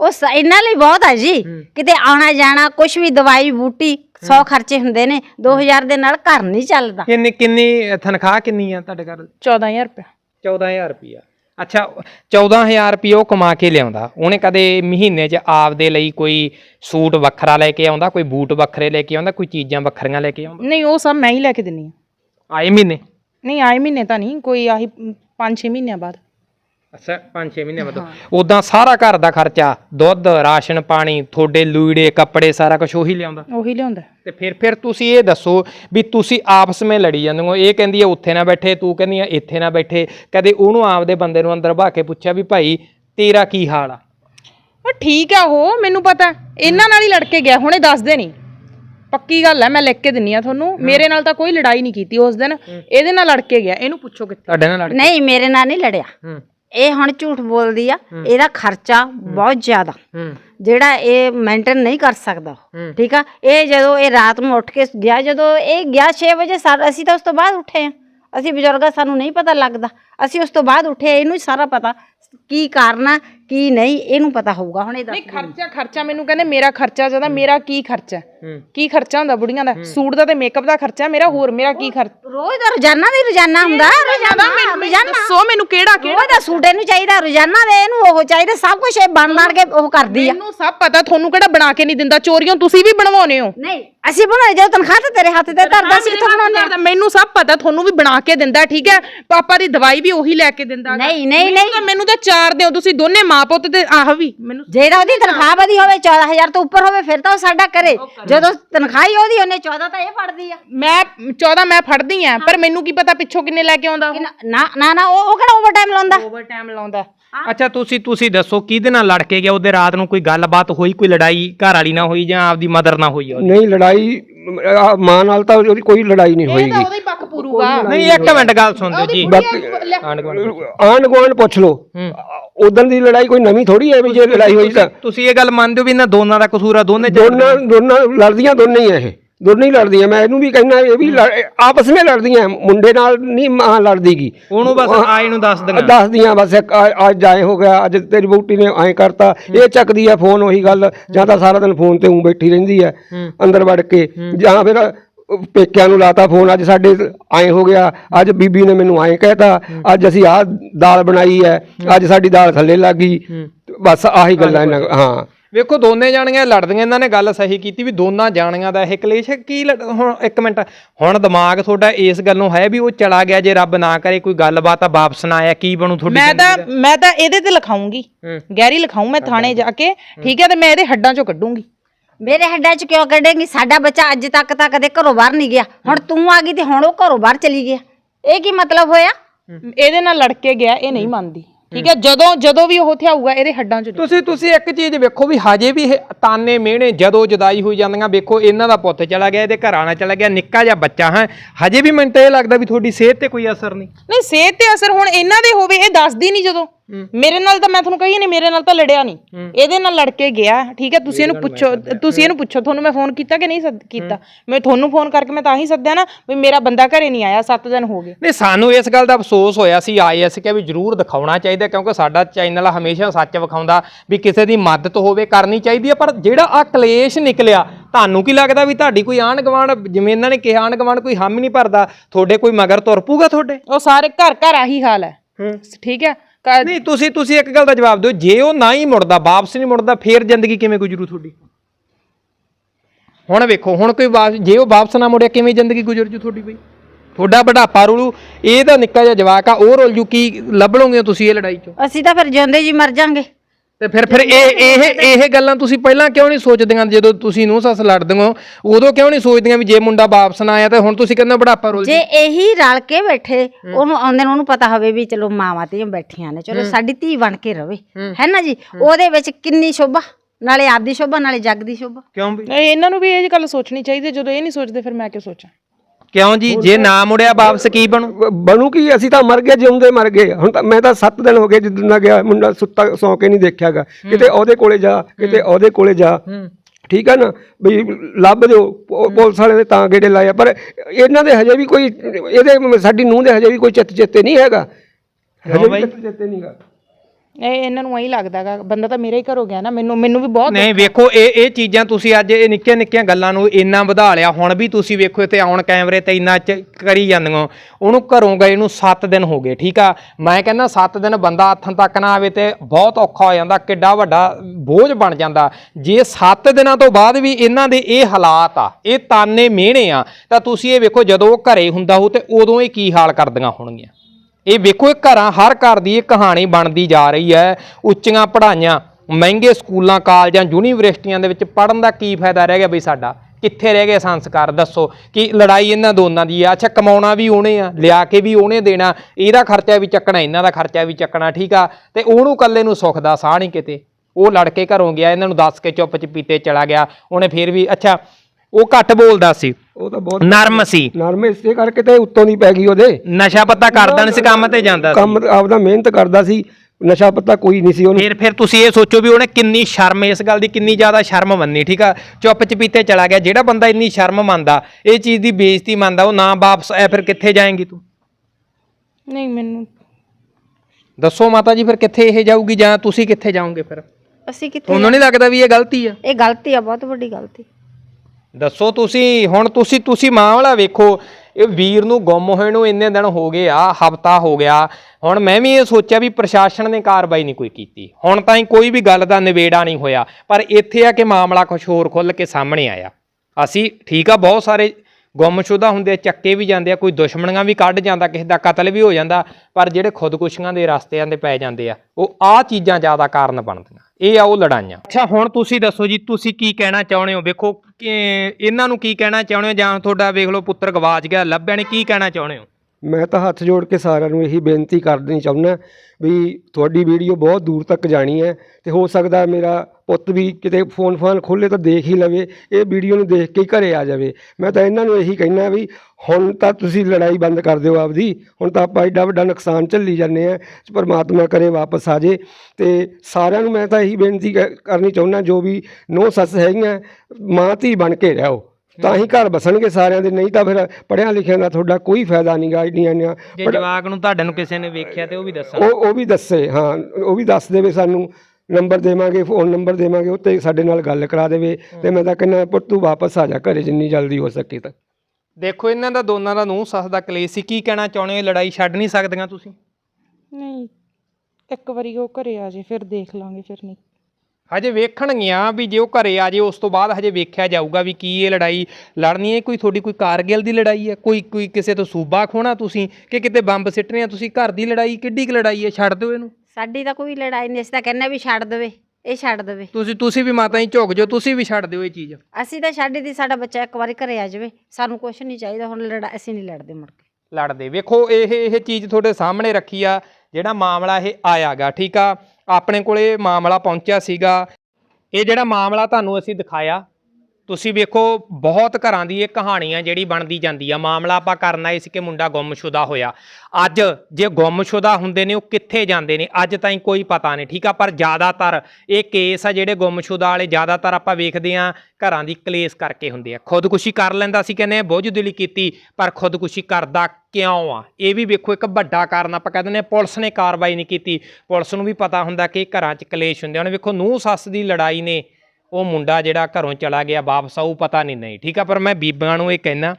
ਉਹ ਸ- ਇਹਨਾਂ ਲਈ ਬਹੁਤ ਹੈ ਜੀ। ਕਿਤੇ ਆਉਣਾ ਜਾਣਾ ਕੁਝ ਵੀ ਦਵਾਈ ਬੂਟੀ 100 ਖਰਚੇ ਹੁੰਦੇ ਨੇ। 2000 ਦੇ ਨਾਲ ਘਰ ਨਹੀਂ ਚੱਲਦਾ। ਕਿੰਨੀ ਕਿੰਨੀ ਤਨਖਾਹ ਕਿੰਨੀ ਆ ਤੁਹਾਡੇ ਘਰ? 14000 ਰੁਪਿਆ 14000 ਰੁਪਿਆ ਅੱਛਾ 14000 ਰੁਪਿਆ ਉਹ ਕਮਾ ਕੇ ਲਿਆਉਂਦਾ। ਉਹਨੇ ਕਦੇ ਮਹੀਨੇ 'ਚ ਆਪਦੇ ਲਈ ਕੋਈ ਸੂਟ ਵੱਖਰਾ ਲੈ ਕੇ ਆਉਂਦਾ ਕੋਈ ਬੂਟ ਵੱਖਰੇ ਲੈ ਕੇ ਆਉਂਦਾ ਕੋਈ ਚੀਜ਼ਾਂ ਵੱਖਰੀਆਂ ਲੈ ਕੇ ਆਉਂਦਾ? ਨਹੀਂ ਉਹ ਸਭ ਮੈਂ ਹੀ ਲੈ ਕੇ ਦਿੰਨੀ ਆ। ਆਏ ਮਹੀਨੇ? ਨਹੀਂ ਆਏ ਮਹੀਨੇ ਤਾਂ ਨਹੀਂ ਕੋਈ ਆਹੀ 5-6 ਮਹੀਨਿਆਂ ਬਾਅਦ। ਅੱਛਾ 5-6 ਮਹੀਨੇ ਮਤਲਬ ਉਦਾਂ ਸਾਰਾ ਘਰ ਦਾ ਖਰਚਾ ਦੁੱਧ ਰਾਸ਼ਨ ਪਾਣੀ ਤੁਹਾਡੇ ਲੂੜੇ ਕੱਪੜੇ ਸਾਰਾ ਕੁਝ ਉਹੀ ਲਿਆਉਂਦਾ? ਉਹੀ ਲਿਆਉਂਦਾ। ਤੇ ਫਿਰ ਫਿਰ ਤੁਸੀਂ ਇਹ ਦੱਸੋ ਵੀ ਤੁਸੀਂ ਆਪਸ ਵਿੱਚ ਲੜੀ ਜਾਂਦੇ ਹੋ। ਇਹ ਕਹਿੰਦੀ ਹੈ ਉੱਥੇ ਨਾ ਬੈਠੇ ਤੂੰ ਕਹਿੰਦੀ ਹੈ ਇੱਥੇ ਨਾ ਬੈਠੇ। ਕਦੇ ਉਹਨੂੰ ਆਪਦੇ ਬੰਦੇ ਨੂੰ ਅੰਦਰ ਬਹਾ ਕੇ ਪੁੱਛਿਆ ਵੀ ਭਾਈ ਤੇਰਾ ਕੀ ਹਾਲ ਆ? ਉਹ ਠੀਕ ਆ ਉਹ ਮੈਨੂੰ ਪਤਾ। ਇਹਨਾਂ ਨਾਲ ਹੀ ਲੜ ਕੇ ਗਿਆ ਹੁਣੇ ਦੱਸਦੇ ਨਹੀਂ ਪੱਕੀ ਗੱਲ ਹੈ ਮੈਂ ਲਿਖ ਕੇ ਦਿੰਨੀ ਆ ਤੁਹਾਨੂੰ। ਮੇਰੇ ਨਾਲ ਤਾਂ ਕੋਈ ਲੜਾਈ ਨਹੀਂ ਕੀਤੀ ਉਸ ਦਿਨ। ਇਹਦੇ ਨਾਲ ਲੜ ਕੇ ਗਿਆ। ਇਹਨੂੰ ਪੁੱਛੋ ਕਿੱਥੇ ਤੁਹਾਡੇ ਨਾਲ ਲੜ ਨਹੀਂ ਮੇਰੇ ਨਾਲ ਨਹੀਂ ਲੜਿਆ। ਇਹ ਹੁਣ ਝੂਠ ਬੋਲਦੀ ਆ ਇਹਦਾ ਖਰਚਾ ਬਹੁਤ ਜ਼ਿਆਦਾ। ਜਿਹੜਾ ਇਹ ਮੇਨਟੇਨ ਨਹੀਂ ਕਰ ਸਕਦਾ। ਠੀਕ ਆ? ਇਹ ਜਦੋਂ ਇਹ ਰਾਤ ਨੂੰ ਉੱਠ ਕੇ ਗਿਆ ਜਦੋਂ ਇਹ ਗਿਆ 6 ਵਜੇ ਅਸੀਂ ਤਾਂ ਉਸ ਤੋਂ ਬਾਅਦ ਉੱਠੇ ਆ। ਅਸੀਂ ਬਜ਼ੁਰਗਾ ਸਾਨੂੰ ਨਹੀਂ ਪਤਾ ਲੱਗਦਾ। ਅਸੀਂ ਉਸ ਤੋਂ ਬਾਅਦ ਉੱਠੇ ਇਹਨੂੰ ਹੀ ਸਾਰਾ ਪਤਾ। ਕੀ ਕਾਰਨ ਆ? ਕੀ ਨਹੀਂ ਇਹਨੂੰ ਪਤਾ ਹੋਊਗਾ ਹੁਣ ਇਹ ਦੱਸ ਨਹੀਂ ਖਰਚਾ ਖਰਚਾ ਮੈਨੂੰ ਕਹਿੰਦੇ ਮੇਰਾ ਖਰਚਾ ਜ਼ਿਆਦਾ ਮੇਰਾ ਕੀ ਖਰਚਾ? ਕੀ ਖਰਚਾ ਹੁੰਦਾ ਬੁੜੀਆਂ ਦਾ? ਸੂਟ ਦਾ ਤੇ ਮੇਕਅਪ ਦਾ ਖਰਚਾ ਮੇਰਾ ਹੋਰ ਮੇਰਾ ਕੀ ਖਰਚਾ? ਰੋਜ਼ ਦਾ ਰੋਜ਼ਾਨਾ ਦੀ ਰੋਜ਼ਾਨਾ ਹੁੰਦਾ ਰੋਜ਼ਾਨਾ ਰੋਜ਼ਾਨਾ ਦੱਸੋ ਮੈਨੂੰ ਕਿਹੜਾ ਕਿਹੜਾ ਰੋਜ਼ ਦਾ ਸੂਟ ਇਹਨੂੰ ਚਾਹੀਦਾ ਰੋਜ਼ਾਨਾ ਦੇ ਇਹਨੂੰ ਉਹ ਚਾਹੀਦਾ ਸਭ ਕੁਝ ਇਹ ਬਣ ਬਣ ਕੇ ਉਹ ਕਰਦੀ ਆ। ਮੈਨੂੰ ਸਭ ਪਤਾ ਤੁਹਾਨੂੰ ਕਿਹੜਾ ਬਣਾ ਕੇ ਨਹੀਂ ਦਿੰਦਾ ਚੋਰੀਆਂ ਤੁਸੀਂ ਵੀ ਬਣਵਾਉਨੇ ਹੋ। ਨਹੀਂ ਅਸੀਂ ਬਣਾਏ ਜਦੋਂ ਤਨਖਾਹ ਤਾਂ ਤੇਰੇ ਹੱਥ ਤੇ ਧਰਦਾ ਸੀ ਕਿੱਥੋਂ ਬਣਾਉਂਦੇ ਆ? ਮੈਨੂੰ ਸਭ ਪਤਾ ਤੁਹਾਨੂੰ ਵੀ ਬਣਾ ਕੇ ਦਿੰਦਾ ਠੀਕ ਹੈ? ਪਾਪਾ ਦੀ ਦਵਾਈ ਵੀ ਉਹੀ ਲੈ ਕੇ ਦਿੰਦਾ। ਨਹੀਂ ਨਹੀਂ ਨਹੀਂ। ਮੈਨੂੰ ਤਾਂ ਚਾਰ ਦਿਓ ਤੁਸੀਂ ਦੋਨੇ ਮਾਂ ਪੁੱਤ ਤੇ ਆਹ ਵੀ ਮੈਨੂੰ ਜੇ ਤਾਂ ਉਹਦੀ ਤਨਖਾਹ ਵਧੀ ਹੋਵੇ 14000 ਤੋਂ ਉੱਪਰ ਹੋਵੇ ਫਿਰ ਤਾਂ ਉਹ ਸਾਡਾ ਕਰੇ ਜਦੋਂ ਤਨਖਾਹ ਹੀ ਉਹਦੀ ਉਹਨੇ 14 ਤਾਂ ਇਹ ਫੜਦੀ ਆ। ਮੈਂ 14 ਮੈਂ ਫੜਦੀ ਆ ਪਰ ਮੈਨੂੰ ਕੀ ਪਤਾ ਪਿੱਛੋਂ ਕਿੰਨੇ ਲੈ ਕੇ ਆਉਂਦਾ ਨਾ- ਨਾ ਨਾ ਉਹ ਉਹ ਕਿਹੜਾ ਓਵਰ ਟਾਈਮ ਲਾਉਂਦਾ? ਓਵਰ ਟਾਈਮ ਲਾਉਂਦਾ ਅੱਛਾ ਤੁਸੀਂ ਤੁਸੀਂ ਦੱਸੋ ਕਿਹਦੇ ਨਾਲ ਲੜ ਕੇ ਗਿਆ? ਉਹਦੇ ਰਾਤ ਨੂੰ ਕੋਈ ਗੱਲਬਾਤ ਹੋਈ ਕੋਈ ਲੜਾਈ ਘਰ ਵਾਲੀ ਨਾਲ ਹੋਈ ਜਾਂ ਆਪਦੀ ਮਦਰ ਨਾਲ ਹੋਈ? ਨਹੀਂ ਲੜਾਈ ਆਹ ਮਾਂ ਨਾਲ ਤਾਂ ਉਹਦੀ ਕੋਈ ਲੜਾਈ ਨਹੀਂ ਇਹ ਤਾਂ ਹੋਈਗੀ। ਉਹਦਾ ਹੀ ਪੂਰੂਗਾ ਨਹੀਂ ਇੱਕ ਮਿੰਟ ਗੱਲ ਸੁਣ ਦਿਓ ਜੀ। ਆਂਢ ਗੁਆਂਢ ਆਂਢ ਗੁਆਂਢ ਪੁੱਛ ਲਓ। ਹੂੰ। ਉਦੋਂ ਦੀ ਲੜਾਈ ਕੋਈ ਨਵੀਂ ਥੋੜੀ ਹੈ ਵੀ ਜੇ ਲੜਾਈ ਹੋਈ ਤਾਂ। ਤੁਸੀਂ ਇਹ ਗੱਲ ਮੰਨਦੇ ਹੋ ਵੀ ਇਹਨਾਂ ਦੋਨਾਂ ਦਾ ਕਸੂਰ ਆ ਦੋਨੇ ਚ- ਦੋਨਾਂ ਦੋਨਾਂ ਲੜਦੀਆਂ ਦੋਨੇ ਹੀ ਆ ਇਹ। ਦੋਨੇ ਹੀ ਲੜਦੀਆਂ। ਮੈਂ ਇਹਨੂੰ ਵੀ ਕਹਿਣਾ ਇਹ ਵੀ ਲੜ- ਆਪਸ ਵਿੱਚ ਲੜਦੀਆਂ ਮੁੰਡੇ ਨਾਲ ਨਹੀਂ ਮਾਂ ਲੜਦੀਗੀ। ਉਹਨੂੰ ਬਸ ਆਏ ਨੂੰ ਦੱਸ ਦਿੰਗਾ ਦੱਸਦੀਆਂ ਬਸ ਇੱਕ ਆ- ਅੱਜ ਆਏ ਹੋ ਗਿਆ ਅੱਜ ਤੇਰੀ ਬੂਟੀ ਨੇ ਐਂ ਕਰਤਾ। ਇਹ ਚੱਕਦੀ ਆ ਫੋਨ ਉਹੀ ਗੱਲ। ਜਾਂ ਤਾਂ ਸਾਰਾ ਦਿਨ ਫੋਨ ਤੇ ਉਂ ਬੈਠੀ ਰਹਿੰਦੀ ਆ ਅੰਦਰ ਵੜ ਕੇ। ਜਾਂ ਫਿਰ ਪੇਕਿਆਂ ਨੂੰ ਲਾਤਾ ਫੋਨ ਅੱਜ ਸਾਡੇ ਐਂ ਹੋ ਗਿਆ ਅੱਜ ਬੀਬੀ ਨੇ ਮੈਨੂੰ ਐਂ ਕਹਿਤਾ ਅੱਜ ਅਸੀਂ ਆਹ ਦਾਲ ਬਣਾਈ ਐ ਅੱਜ ਸਾਡੀ ਦਾਲ ਥੱਲੇ ਲੱਗ ਗਈ ਬਸ ਆਹੀ ਗੱਲਾਂ ਇਹਨਾਂ ਹਾਂ। ਵੇਖੋ ਦੋਨੇ ਜਾਣੀਆਂ ਲੜਦੀਆਂ ਇਹਨਾਂ ਨੇ ਗੱਲ ਸਹੀ ਕੀਤੀ ਵੀ ਦੋਨਾਂ ਜਾਣੀਆਂ ਦਾ ਇਹ ਕਲੇਸ਼ ਹੈ। ਕੀ ਲੜ- ਹੁਣ ਇੱਕ ਮਿੰਟ ਹੁਣ ਦਿਮਾਗ ਤੁਹਾਡਾ ਇਸ ਗੱਲੋਂ ਹੈ ਵੀ ਉਹ ਚਲਾ ਗਿਆ ਜੇ ਰੱਬ ਨਾ ਕਰੇ ਕੋਈ ਗੱਲਬਾਤ ਆ ਵਾਪਸ ਨਾ ਆਇਆ ਕੀ ਬਣੂ ਤੁਹਾਡੀ ਮੈਂ ਤਾਂ ਮੈਂ ਤਾਂ ਇਹਦੇ ਤੇ ਲਿਖਾਉਂਗੀ ਗੈਰੀ ਲਿਖਾਉਂ ਮੈਂ ਥਾਣੇ ਜਾ ਕੇ ਠੀਕ ਹੈ ਤੇ ਮੈਂ ਇਹਦੇ ਹੱਡਾਂ ਚੋਂ ਕੱਢੂੰਗੀ। ਮੇਰੇ ਹੱਡਾਂ 'ਚ ਕਿਉਂ ਕੱਢੇਂਗੀ? ਸਾਡਾ ਬੱਚਾ ਅੱਜ ਤੱਕ ਤਾਂ ਕਦੇ ਘਰੋਂ ਬਾਹਰ ਨਹੀਂ ਗਿਆ। ਹੁਣ ਤੂੰ ਆ ਗਈ ਤੇ ਹੁਣ ਉਹ ਘਰੋਂ ਬਾਹਰ ਚਲੀ ਗਿਆ। ਇਹ ਕੀ ਮਤਲਬ ਹੋਇਆ? ਇਹਦੇ ਨਾਲ ਲੜ ਕੇ ਗਿਆ ਇਹ ਨਹੀਂ ਮੰਨਦੀ। ਠੀਕ ਹੈ। ਜਦੋਂ ਜਦੋਂ ਵੀ ਉਹ ਉੱਥੇ ਆਊਗਾ ਇਹਦੇ ਹੱਡਾਂ ਚੋਂ ਤੁਸੀਂ ਤੁਸੀਂ ਇੱਕ ਚੀਜ਼ ਵੇਖੋ ਵੀ ਹਜੇ ਵੀ ਇਹ ਤਾਨੇ ਮਿਹਣੇ ਜਦੋਂ ਜੁਦਾਈ ਹੋਈ ਜਾਂਦੀਆਂ ਵੇਖੋ ਇਹਨਾਂ ਦਾ ਪੁੱਤ ਚਲਾ ਗਿਆ ਇਹਦੇ ਘਰ ਆਣਾ ਚਲਾ ਗਿਆ ਨਿੱਕਾ ਜਿਹਾ ਬੱਚਾ ਹੈ। ਹਜੇ ਵੀ ਮੈਨੂੰ ਤਾਂ ਇਹ ਲੱਗਦਾ ਵੀ ਤੁਹਾਡੀ ਸਿਹਤ ਤੇ ਕੋਈ ਅਸਰ ਨਹੀਂ। ਨਹੀਂ ਸਿਹਤ ਤੇ ਅਸਰ ਹੁਣ ਇਹਨਾਂ ਦੇ ਹੋਵੇ ਇਹ ਦੱਸਦੀ ਨਹੀਂ ਜਦੋਂ। ਮੇਰੇ ਨਾਲ ਤਾਂ ਮੈਂ ਤੁਹਾਨੂੰ ਕਹੀ ਨਹੀਂ ਮੇਰੇ ਨਾਲ ਤਾਂ ਲੜਿਆ ਨਹੀਂ। ਇਹਦੇ ਨਾਲ ਲੜ ਕੇ ਗਿਆ ਠੀਕ ਹੈ? ਤੁਸੀਂ ਇਹਨੂੰ ਪੁੱਛੋ ਤੁਸੀਂ ਇਹਨੂੰ ਪੁੱਛੋ ਤੁਹਾਨੂੰ ਮੈਂ ਫੋਨ ਕੀਤਾ ਕਿ ਨਹੀਂ ਸੱਦ- ਕੀਤਾ? ਮੈਂ ਤੁਹਾਨੂੰ ਫੋਨ ਕਰਕੇ ਮੈਂ ਤਾਂ ਹੀ ਸੱਦਿਆ ਨਾ ਵੀ ਮੇਰਾ ਬੰਦਾ ਘਰੇ ਨਹੀਂ ਆਇਆ 7 ਦਿਨ ਹੋ ਗਏ। ਨਹੀਂ ਸਾਨੂੰ ਇਸ ਗੱਲ ਦਾ ਅਫਸੋਸ ਹੋਇਆ ਸੀ ਆਏ ਅਸੀਂ ਕਿਹਾ ਵੀ ਜਰੂਰ ਦਿਖਾਉਣਾ ਚਾਹੀਦਾ ਕਿਉਂਕਿ ਸਾਡਾ ਚੈਨਲ ਹਮੇਸ਼ਾ ਸੱਚ ਵਿਖਾਉਂਦਾ ਵੀ ਕਿਸੇ ਦੀ ਮਦਦ ਹੋਵੇ ਕਰਨੀ ਚਾਹੀਦੀ ਹੈ। ਪਰ ਜਿਹੜਾ ਆ ਕਲੇਸ਼ ਨਿਕਲਿਆ ਤੁਹਾਨੂੰ ਕੀ ਲੱਗਦਾ ਵੀ ਤੁਹਾਡੀ ਕੋਈ ਆਂਢ ਗੁਆਂਢ ਜਿਵੇਂ ਇਹਨਾਂ ਨੇ ਕਿਹਾ ਆਂਢ ਗੁਆਂਢ ਕੋਈ ਹਮ ਨਹੀਂ ਭਰਦਾ ਤੁਹਾਡੇ ਕੋਈ ਮਗਰ ਤੁਰ ਪੂਗਾ ਤੁਹਾਡੇ? ਉਹ ਸਾਰੇ ਘਰ ਘਰ ਆਹੀ ਹਾਲ ਹੈ। ਠੀਕ ਹੈ? ਨਹੀਂ ਤੁਸੀਂ ਤੁਸੀਂ ਇੱਕ ਗੱਲ ਦਾ ਜਵਾਬ ਦਿਓ। ਜੇ ਉਹ ਨਾ ਹੀ ਮੁੜਦਾ ਵਾਪਸ ਨਹੀਂ ਮੁੜਦਾ ਫੇਰ ਜ਼ਿੰਦਗੀ ਕਿਵੇਂ ਗੁਜ਼ਰੂ ਤੁਹਾਡੀ? ਹੁਣ ਵੇਖੋ ਹੁਣ ਕੋਈ ਵਾਪਸ ਜੇ ਉਹ ਵਾਪਸ ਨਾ ਮੁੜਿਆ ਕਿਵੇਂ ਜ਼ਿੰਦਗੀ ਗੁਜ਼ਰ ਜੂ ਤੁਹਾਡੀ ਬਈ? ਤੁਹਾਡਾ ਬੁਢਾਪਾ ਰੁਲੂ ਇਹ ਤਾਂ ਨਿੱਕਾ ਜਿਹਾ ਜਵਾਕ ਆ ਉਹ ਰੁਲ ਜੂ ਕੀ ਲੱਭ ਲਓਗੇ ਤੁਸੀਂ ਇਹ ਲੜਾਈ ਚੋਂ? ਅਸੀਂ ਤਾਂ ਫਿਰ ਜਿਉਂਦੇ ਜੀ ਮਰ ਜਾਾਂਗੇ। ਤੇ ਫਿਰ ਫਿਰ ਇਹ ਇਹ ਇਹ ਗੱਲਾਂ ਤੁਸੀਂ ਪਹਿਲਾਂ ਕਿਉਂ ਨਹੀਂ ਸੋਚਦੀਆਂ ਜਦੋਂ ਤੁਸੀਂ ਨੂੰ ਸੱਸ ਲੜਦੇ ਹੋ ਉਦੋਂ ਕਿਉਂ ਨਹੀਂ ਸੋਚਦੀਆਂ ਵੀ ਜੇ ਮੁੰਡਾ ਵਾਪਸ ਨਾ ਆਇਆ ਤਾਂ ਹੁਣ ਤੁਸੀਂ ਕਹਿੰਦੇ ਬੁਢਾਪਾ ਰੁਲ ਜੇ ਇਹੀ ਰਲ ਕੇ ਬੈਠੇ ਉਹਨੂੰ ਆਉਂਦੇ ਨੂੰ ਉਹਨੂੰ ਪਤਾ ਹੋਵੇ ਵੀ ਚਲੋ ਮਾਵਾਂ ਤੇ ਬੈਠੀਆਂ ਨੇ ਚਲੋ ਸਾਡੀ ਧੀ ਬਣ ਕੇ ਰਵੇ। ਹੈ। ਨਾ ਜੀ? ਉਹਦੇ ਵਿੱਚ ਕਿੰਨੀ ਸ਼ੋਭਾ? ਨਾਲੇ ਆਪਦੀ ਸ਼ੋਭਾ ਨਾਲੇ ਜੱਗ ਦੀ ਸ਼ੋਭਾ। ਕਿਉਂ ਵੀ? ਨਹੀਂ, ਇਹਨਾਂ ਨੂੰ ਵੀ ਇਹ ਗੱਲ ਸੋਚਣੀ ਚਾਹੀਦੀ। ਜਦੋਂ ਇਹ ਨਹੀਂ ਸੋਚਦੇ ਫਿਰ ਮੈਂ ਕਿਉਂ ਸੋਚਾਂ? ਕਿਉਂ ਜੀ? ਜੇ ਨਾ ਮੁੜਿਆ ਵਾਪਸ ਕੀ ਬਣੂ? ਬ- ਬਣੂ ਕੀ? ਅਸੀਂ ਤਾਂ ਮਰ ਗਏ ਜਿਉਂਦੇ ਮਰ ਗਏ। ਹੁਣ ਤਾਂ ਮੈਂ ਤਾਂ 7 ਦਿਨ ਹੋ ਗਏ ਜਿੱਦਣ ਦਾ ਗਿਆ ਮੁੰਡਾ ਸੁੱਤਾ ਸੌਂ ਕੇ ਨਹੀਂ ਦੇਖਿਆਗਾ। ਕਿਤੇ ਉਹਦੇ ਕੋਲੇ ਜਾ ਕਿਤੇ ਉਹਦੇ ਕੋਲੇ ਜਾ। ਠੀਕ ਹੈ ਨਾ? ਬਈ ਲੱਭ ਦਿਓ। ਪ- ਪੁਲਿਸ ਵਾਲੇ ਨੇ ਤਾਂ ਗੇੜੇ ਲਾਇਆ ਪਰ ਇਹਨਾਂ ਦੇ ਹਜੇ ਵੀ ਕੋਈ ਇਹਦੇ ਸਾਡੀ ਨੂੰਹ ਦੇ ਹਜੇ ਵੀ ਕੋਈ ਚਿੱਤ ਚੇਤੇ ਨਹੀਂ ਹੈਗਾ। ਹਜੇ ਵੀ ਚਿੱਤ ਚੇਤੇ ਨਹੀਂਗਾ ਇਹ ਇਹਨਾਂ ਨੂੰ ਐਂ ਲੱਗਦਾਗਾ ਬੰਦਾ ਤਾਂ ਮੇਰੇ ਹੀ ਘਰੋਂ ਗਿਆ ਨਾ ਮੈਨੂੰ ਮੈਨੂੰ ਵੀ ਬਹੁਤ ਨਹੀਂ ਵੇਖੋ ਇਹ ਇਹ ਚੀਜ਼ਾਂ ਤੁਸੀਂ ਅੱਜ ਇਹ ਨਿੱਕੀਆਂ ਨਿੱਕੀਆਂ ਗੱਲਾਂ ਨੂੰ ਇੰਨਾ ਵਧਾ ਲਿਆ ਹੁਣ ਵੀ ਤੁਸੀਂ ਵੇਖੋ ਇੱਥੇ ਆਉਣ ਕੈਮਰੇ ਤੇ ਇੰਨਾ ਚ ਕਰੀ ਜਾਂਦੀਆਂ ਉਹਨੂੰ ਘਰੋਂ ਗਏ ਨੂੰ 7 ਦਿਨ ਹੋ ਗਏ ਠੀਕ ਆ? ਮੈਂ ਕਹਿੰਦਾ 7 ਦਿਨ ਬੰਦਾ ਹੱਥਾਂ ਤੱਕ ਨਾ ਆਵੇ ਤੇ ਬਹੁਤ ਔਖਾ ਹੋ ਜਾਂਦਾ ਕਿੱਡਾ ਵੱਡਾ ਬੋਝ ਬਣ ਜਾਂਦਾ। ਜੇ 7 ਦਿਨਾਂ ਤੋਂ ਬਾਅਦ ਵੀ ਇਹਨਾਂ ਦੇ ਇਹ ਹਾਲਾਤ ਆ ਇਹ ਤਾਨੇ ਮਿਹਣੇ ਆ ਤਾਂ ਤੁਸੀਂ ਇਹ ਵੇਖੋ ਜਦੋਂ ਉਹ ਘਰੇ ਹੁੰਦਾ ਹੋ ਤੇ ਉਦੋਂ ਇਹ ਕੀ ਹਾਲ ਕਰਦੀਆਂ ਹੋਣਗੀਆਂ। ਇਹ ਵੇਖੋ, ਇਹ ਘਰਾਂ, ਹਰ ਘਰ ਦੀ ਇਹ ਕਹਾਣੀ ਬਣਦੀ ਜਾ ਰਹੀ ਹੈ। ਉੱਚੀਆਂ ਪੜ੍ਹਾਈਆਂ, ਮਹਿੰਗੇ ਸਕੂਲਾਂ, ਕਾਲਜਾਂ, ਯੂਨੀਵਰਸਿਟੀਆਂ ਦੇ ਵਿੱਚ ਪੜ੍ਹਨ ਦਾ ਕੀ ਫਾਇਦਾ ਰਹਿ ਗਿਆ ਬਈ ਸਾਡਾ? ਕਿੱਥੇ ਰਹਿ ਗਏ ਸੰਸਕਾਰ? ਦੱਸੋ ਕਿ ਲੜਾਈ ਇਹਨਾਂ ਦੋਨਾਂ ਦੀ ਆ। ਅੱਛਾ, ਕਮਾਉਣਾ ਵੀ ਉਹਨੇ ਆ, ਲਿਆ ਕੇ ਵੀ ਉਹਨੇ ਦੇਣਾ। ਇਹਦਾ ਖਰਚਾ ਵੀ ਚੱਕਣਾ, ਇਹਨਾਂ ਦਾ ਖਰਚਾ ਵੀ ਚੱਕਣਾ, ਠੀਕ ਆ? ਤੇ ਉਹਨੂੰ ਕੱਲੇ ਨੂੰ ਸੁੱਖ ਦਾ ਸਾਹ ਨਹੀਂ ਕਿਤੇ। ਉਹ ਲੜ ਕੇ ਘਰੋਂ ਗਿਆ, ਇਹਨਾਂ ਨੂੰ ਦੱਸ ਕੇ ਚੁੱਪ ਚਪੀਤੇ ਚਲਾ ਗਿਆ। ਉਹਨੇ ਫੇਰ ਵੀ, ਅੱਛਾ, ਉਹ ਘੱਟ ਬੋਲਦਾ ਸੀ। ਉਹ ਤਾਂ ਬਹੁਤ ਨਰਮ ਸੀ। ਨਰਮੇ ਇਸੇ ਕਰਕੇ ਤੇ ਉੱਤੋਂ ਦੀ ਪੈ ਗਈ ਉਹਦੇ। ਨਸ਼ਾ ਪੱਤਾ ਕਰਦਾ ਨਹੀਂ ਸੀ ਕੰਮ ਤੇ ਜਾਂਦਾ ਸੀ। ਕੰਮ ਆਪਦਾ ਮਿਹਨਤ ਕਰਦਾ ਸੀ ਨਸ਼ਾ ਪੱਤਾ ਕੋਈ ਨਹੀਂ ਸੀ ਉਹਨੂੰ। ਫਿਰ ਫਿਰ ਤੁਸੀਂ ਇਹ ਸੋਚੋ ਵੀ ਉਹਨੇ ਕਿੰਨੀ ਸ਼ਰਮ ਇਸ ਗੱਲ ਦੀ ਕਿੰਨੀ ਜ਼ਿਆਦਾ ਸ਼ਰਮ ਮੰਨੀ ਠੀਕ ਆ? ਚੁੱਪ ਚਪੀਤੇ ਚਲਾ ਗਿਆ। ਜਿਹੜਾ ਬੰਦਾ ਇੰਨੀ ਸ਼ਰਮ ਮੰਨਦਾ ਇਹ ਚੀਜ਼ ਦੀ ਬੇਇੱਜ਼ਤੀ ਮੰਨਦਾ ਉਹ ਨਾ ਵਾਪਸ ਆਇਆ ਫਿਰ ਕਿੱਥੇ ਜਾਏਂਗੀ ਤੂੰ? ਨਹੀਂ ਮੈਨੂੰ ਦੱਸੋ ਮਾਤਾ ਜੀ ਫਿਰ ਕਿੱਥੇ ਇਹ ਜਾਊਗੀ ਜਾਂ ਤੁਸੀਂ ਕਿੱਥੇ ਜਾਓਗੇ ਫਿਰ? ਅਸੀਂ ਕਿੱਥੇ ਤੁਹਾਨੂੰ ਨਹੀਂ ਲੱਗਦਾ ਵੀ ਇਹ ਗਲਤੀ ਆ? ਇਹ ਗਲਤੀ ਆ ਬਹੁਤ ਵੱਡੀ ਗਲਤੀ। ਦੱਸੋ ਤੁਸੀਂ ਹੁਣ ਤੁਸੀਂ ਤੁਸੀਂ ਮਾਂ ਵਾਲਾ ਵੇਖੋ। ਇਹ ਵੀਰ ਨੂੰ ਗੁੰਮ ਹੋਏ ਨੂੰ ਇੰਨੇ ਦਿਨ ਹੋ ਗਏ ਆ ਹਫਤਾ ਹੋ ਗਿਆ। ਹੁਣ ਮੈਂ ਵੀ ਇਹ ਸੋਚਿਆ ਵੀ ਪ੍ਰਸ਼ਾਸਨ ਨੇ ਕਾਰਵਾਈ ਨਹੀਂ ਕੋਈ ਕੀਤੀ। ਹੁਣ ਤਾਂ ਹੀ ਕੋਈ ਵੀ ਗੱਲ ਦਾ ਨਿਬੇੜਾ ਨਹੀਂ ਹੋਇਆ। ਪਰ ਇੱਥੇ ਆ ਕਿ ਮਾਮਲਾ ਕੁਝ ਹੋਰ ਖੁੱਲ ਕੇ ਸਾਹਮਣੇ ਆਇਆ। ਅਸੀਂ ਠੀਕ ਆ ਬਹੁਤ ਸਾਰੇ ਗੁੰਮਸ਼ੁਦਾ ਹੁੰਦੇ ਆ, ਚੱਕੇ ਵੀ ਜਾਂਦੇ ਆ ਕੋਈ ਦੁਸ਼ਮਣੀਆਂ ਵੀ ਕੱਢ ਜਾਂਦਾ ਕਿਸੇ ਦਾ ਕਤਲ ਵੀ ਹੋ ਜਾਂਦਾ ਪਰ ਜਿਹੜੇ ਖੁਦਕੁਸ਼ੀਆਂ ਦੇ ਰਸਤਿਆਂ 'ਤੇ ਪੈ ਜਾਂਦੇ ਆ ਉਹ ਆ ਚੀਜ਼ਾਂ ਜ਼ਿਆਦਾ ਕਾਰਨ ਬਣਦੀਆਂ। ਇਹ ਆ ਉਹ ਲੜਾਈਆਂ। ਅੱਛਾ ਹੁਣ ਤੁਸੀਂ ਦੱਸੋ ਜੀ ਤੁਸੀਂ ਕੀ ਕਹਿਣਾ ਚਾਹੁੰਦੇ ਹੋ? ਵੇਖੋ ਇਹਨਾਂ ਨੂੰ ਕੀ ਕਹਿਣਾ ਚਾਹੁੰਦੇ ਹੋ? ਜਾਂ ਤੁਹਾਡਾ ਵੇਖ ਲਓ ਪੁੱਤਰ ਗਵਾਚ ਗਿਆ, ਲੱਭਿਆ ਨਹੀਂ ਕੀ ਕਹਿਣਾ ਚਾਹੁੰਦੇ ਹੋ? ਮੈਂ ਤਾਂ ਹੱਥ ਜੋੜ ਕੇ ਸਾਰਿਆਂ ਨੂੰ ਇਹੀ ਬੇਨਤੀ ਕਰਨੀ ਚਾਹੁੰਦਾ ਵੀ ਤੁਹਾਡੀ ਵੀਡੀਓ ਬਹੁਤ ਦੂਰ ਤੱਕ ਜਾਣੀ ਹੈ ਤੇ ਹੋ ਸਕਦਾ ਮੇਰਾ ਪੁੱਤ ਵੀ ਕਿਤੇ ਫੋਨ ਫਾਨ ਖੋਲੇ ਤਾਂ ਦੇਖ ਹੀ ਲਵੇ ਇਹ ਵੀਡੀਓ ਨੂੰ ਦੇਖ ਕੇ ਹੀ ਘਰੇ ਆ ਜਾਵੇ। ਮੈਂ ਤਾਂ ਇਹਨਾਂ ਨੂੰ ਇਹੀ ਕਹਿਣਾ ਵੀ ਹੁਣ ਤਾਂ ਤੁਸੀਂ ਲੜਾਈ ਬੰਦ ਕਰ ਦਿਓ ਆਪਦੀ ਹੁਣ ਤਾਂ ਆਪਾਂ ਐਡਾ ਵੱਡਾ ਨੁਕਸਾਨ ਝੱਲੀ ਜਾਂਦੇ ਆ ਪਰਮਾਤਮਾ ਕਰੇ ਵਾਪਸ ਆ ਜੇ। ਤੇ ਸਾਰਿਆਂ ਨੂੰ ਮੈਂ ਤਾਂ ਇਹੀ ਬੇਨਤੀ ਕਰਨੀ ਚਾਹੁੰਦਾ ਜੋ ਵੀ ਨੋ ਸੱਸ ਹੈਗੀਆਂ ਮਾਂ ਧੀ ਬਣ ਕੇ ਰਹੋ। ਤਾਂ ਹੀ ਘਰ ਬਸਣਗੇ ਸਾਰਿਆਂ ਦੇ ਨਹੀਂ ਤਾਂ ਫਿਰ ਪੜਿਆਂ ਲਿਖਿਆਂ ਦਾ ਤੁਹਾਡਾ ਕੋਈ ਫਾਇਦਾ ਨਹੀਂਗਾ ਇੰਨੀਆਂ ਇੰਨੀਆਂ ਜੇ ਜਵਾਕ ਨੂੰ ਤੁਹਾਡੇ ਨੂੰ ਕਿਸੇ ਨੇ ਵੇਖਿਆ ਤੇ ਉਹ ਵੀ ਦੱਸਣ। ਉਹ ਉਹ ਵੀ ਦੱਸੇ ਹਾਂ ਉਹ ਵੀ ਦੱਸ ਦੇਵੇ ਸਾਨੂੰ। ਨੰਬਰ ਦੇਵਾਂਗੇ ਫੋਨ ਨੰਬਰ ਦੇਵਾਂਗੇ ਉੱਤੇ ਸਾਡੇ ਨਾਲ ਗੱਲ ਕਰਾ ਦੇਵੇ ਤੇ ਮੈਂ ਤਾਂ ਕਹਿੰਦਾ ਪੁੱਤ ਤੂੰ ਵਾਪਸ ਆ ਜਾ ਘਰੇ ਜਿੰਨੀ ਜਲਦੀ ਹੋ ਸਕੇ ਤਾਂ। ਦੇਖੋ ਇਹਨਾਂ ਦਾ ਦੋਨਾਂ ਦਾ ਨੂੰ ਸੱਸ ਦਾ ਕਲੇਸ਼ ਸੀ। ਕੀ ਕਹਿਣਾ ਚਾਹੁੰਦੇ ਹੋ? ਲੜਾਈ ਛੱਡ ਨਹੀਂ ਸਕਦੀਆਂ ਤੁਸੀਂ? ਨਹੀਂ ਇੱਕ ਵਾਰੀ ਉਹ ਘਰੇ ਆ ਜੇ ਫਿਰ ਦੇਖ ਲਾਂਗੇ ਫਿਰ ਨਹੀਂ। ਹਜੇ ਵੇਖਣਗੀਆਂ ਵੀ ਜੇ ਉਹ ਘਰੇ ਆ ਜੇ ਉਸ ਤੋਂ ਬਾਅਦ ਹਜੇ ਵੇਖਿਆ ਜਾਊਗਾ ਵੀ ਕੀ ਇਹ ਲੜਾਈ ਲੜਨੀ ਹੈ। ਕੋਈ ਤੁਹਾਡੀ ਕੋਈ ਕਾਰਗਿਲ ਦੀ ਲੜਾਈ ਹੈ? ਕੋਈ ਕੋਈ ਕਿਸੇ ਤੋਂ ਸੂਬਾ ਖੋਣਾ ਤੁਸੀਂ? ਕਿ ਕਿਤੇ ਬੰਬ ਸਿੱਟਣੇ ਆ ਤੁਸੀਂ? ਘਰ ਦੀ ਲੜਾਈ ਕਿੱਡੀ ਕੁ ਲੜਾਈ ਹੈ? ਛੱਡ ਦਿਓ ਇਹਨੂੰ। ਸਾਡੀ ਤਾਂ ਕੋਈ ਲੜਾਈ ਨਹੀਂ ਅਸੀਂ ਤਾਂ ਕਹਿੰਦੇ ਵੀ ਛੱਡ ਦੇਵੇ ਇਹ ਛੱਡ ਦੇਵੇ। ਤੁਸੀਂ ਤੁਸੀਂ ਵੀ ਮਾਤਾ ਜੀ ਝੁਕ ਜਾਓ ਤੁਸੀਂ ਵੀ ਛੱਡ ਦਿਓ ਇਹ ਚੀਜ਼। ਅਸੀਂ ਤਾਂ ਛੱਡ ਦੀ ਸਾਡਾ ਬੱਚਾ ਇੱਕ ਵਾਰੀ ਘਰੇ ਆ ਜਾਵੇ ਸਾਨੂੰ ਕੁਝ ਨਹੀਂ ਚਾਹੀਦਾ ਹੁਣ ਲੜਾ ਅਸੀਂ ਨਹੀਂ ਲੜਦੇ ਮੁੜ ਕੇ। ਲੜਦੇ। ਵੇਖੋ ਇਹ ਇਹ ਚੀਜ਼ ਤੁਹਾਡੇ ਸਾਹਮਣੇ ਰੱਖੀ ਆ ਜਿਹੜਾ ਮਾਮਲਾ ਇਹ ਆਇਆਗਾ ਠੀਕ ਆ? ਆਪਣੇ ਕੋਲੇ ਮਾਮਲਾ ਪਹੁੰਚਿਆ ਸੀਗਾ। ਇਹ ਜਿਹੜਾ ਮਾਮਲਾ ਤੁਹਾਨੂੰ ਅਸੀਂ ਦਿਖਾਇਆ ਤੁਸੀਂ ਵੇਖੋ, ਬਹੁਤ ਘਰਾਂ ਦੀ ਇਹ ਕਹਾਣੀ ਆ ਜਿਹੜੀ ਬਣਦੀ ਜਾਂਦੀ ਆ। ਮਾਮਲਾ ਆਪਾਂ ਕਰਨਾ ਇਸ ਕਿ ਮੁੰਡਾ ਗੁੰਮਸ਼ੁਦਾ ਹੋਇਆ। ਅੱਜ ਜੇ ਗੁੰਮਸ਼ੁਦਾ ਹੁੰਦੇ ਨੇ, ਉਹ ਕਿੱਥੇ ਜਾਂਦੇ ਨੇ? ਅੱਜ ਤਾਈਂ ਕੋਈ ਪਤਾ ਨਹੀਂ, ਠੀਕ ਆ? ਪਰ ਜ਼ਿਆਦਾਤਰ ਇਹ ਕੇਸ ਆ ਜਿਹੜੇ ਗੁੰਮਸ਼ੁਦਾ ਵਾਲੇ, ਜ਼ਿਆਦਾਤਰ ਆਪਾਂ ਵੇਖਦੇ ਆ, ਘਰਾਂ ਦੀ ਕਲੇਸ਼ ਕਰਕੇ ਹੁੰਦੇ ਆ। ਖੁਦਕੁਸ਼ੀ ਕਰ ਲੈਂਦਾ ਸੀ, ਕਹਿੰਦੇ ਬੋਝ ਦਿਲੀ ਕੀਤੀ, ਪਰ ਖੁਦਕੁਸ਼ੀ ਕਰਦਾ ਕਿਉਂ ਆ? ਇਹ ਵੀ ਵੇਖੋ, ਇੱਕ ਵੱਡਾ ਕਾਰਨ ਆਪਾਂ ਕਹਿੰਦੇ ਨੇ ਪੁਲਿਸ ਨੇ ਕਾਰਵਾਈ ਨਹੀਂ ਕੀਤੀ। ਪੁਲਿਸ ਨੂੰ ਵੀ ਪਤਾ ਹੁੰਦਾ ਕਿ ਘਰਾਂ 'ਚ ਕਲੇਸ਼ ਹੁੰਦੇ ਹਨ ਵੇਖੋ, ਨੂੰਹ ਸੱਸ ਦੀ ਲੜਾਈ ਨੇ ਉਹ ਮੁੰਡਾ ਜਿਹੜਾ ਘਰੋਂ ਚਲਾ ਗਿਆ, ਵਾਪਸ ਆਊ, ਪਤਾ ਨਹੀਂ ਨਹੀਂ, ਠੀਕ ਆ, ਪਰ ਮੈਂ ਬੀਬੀਆਂ ਨੂੰ ਇਹ ਕਹਿਣਾ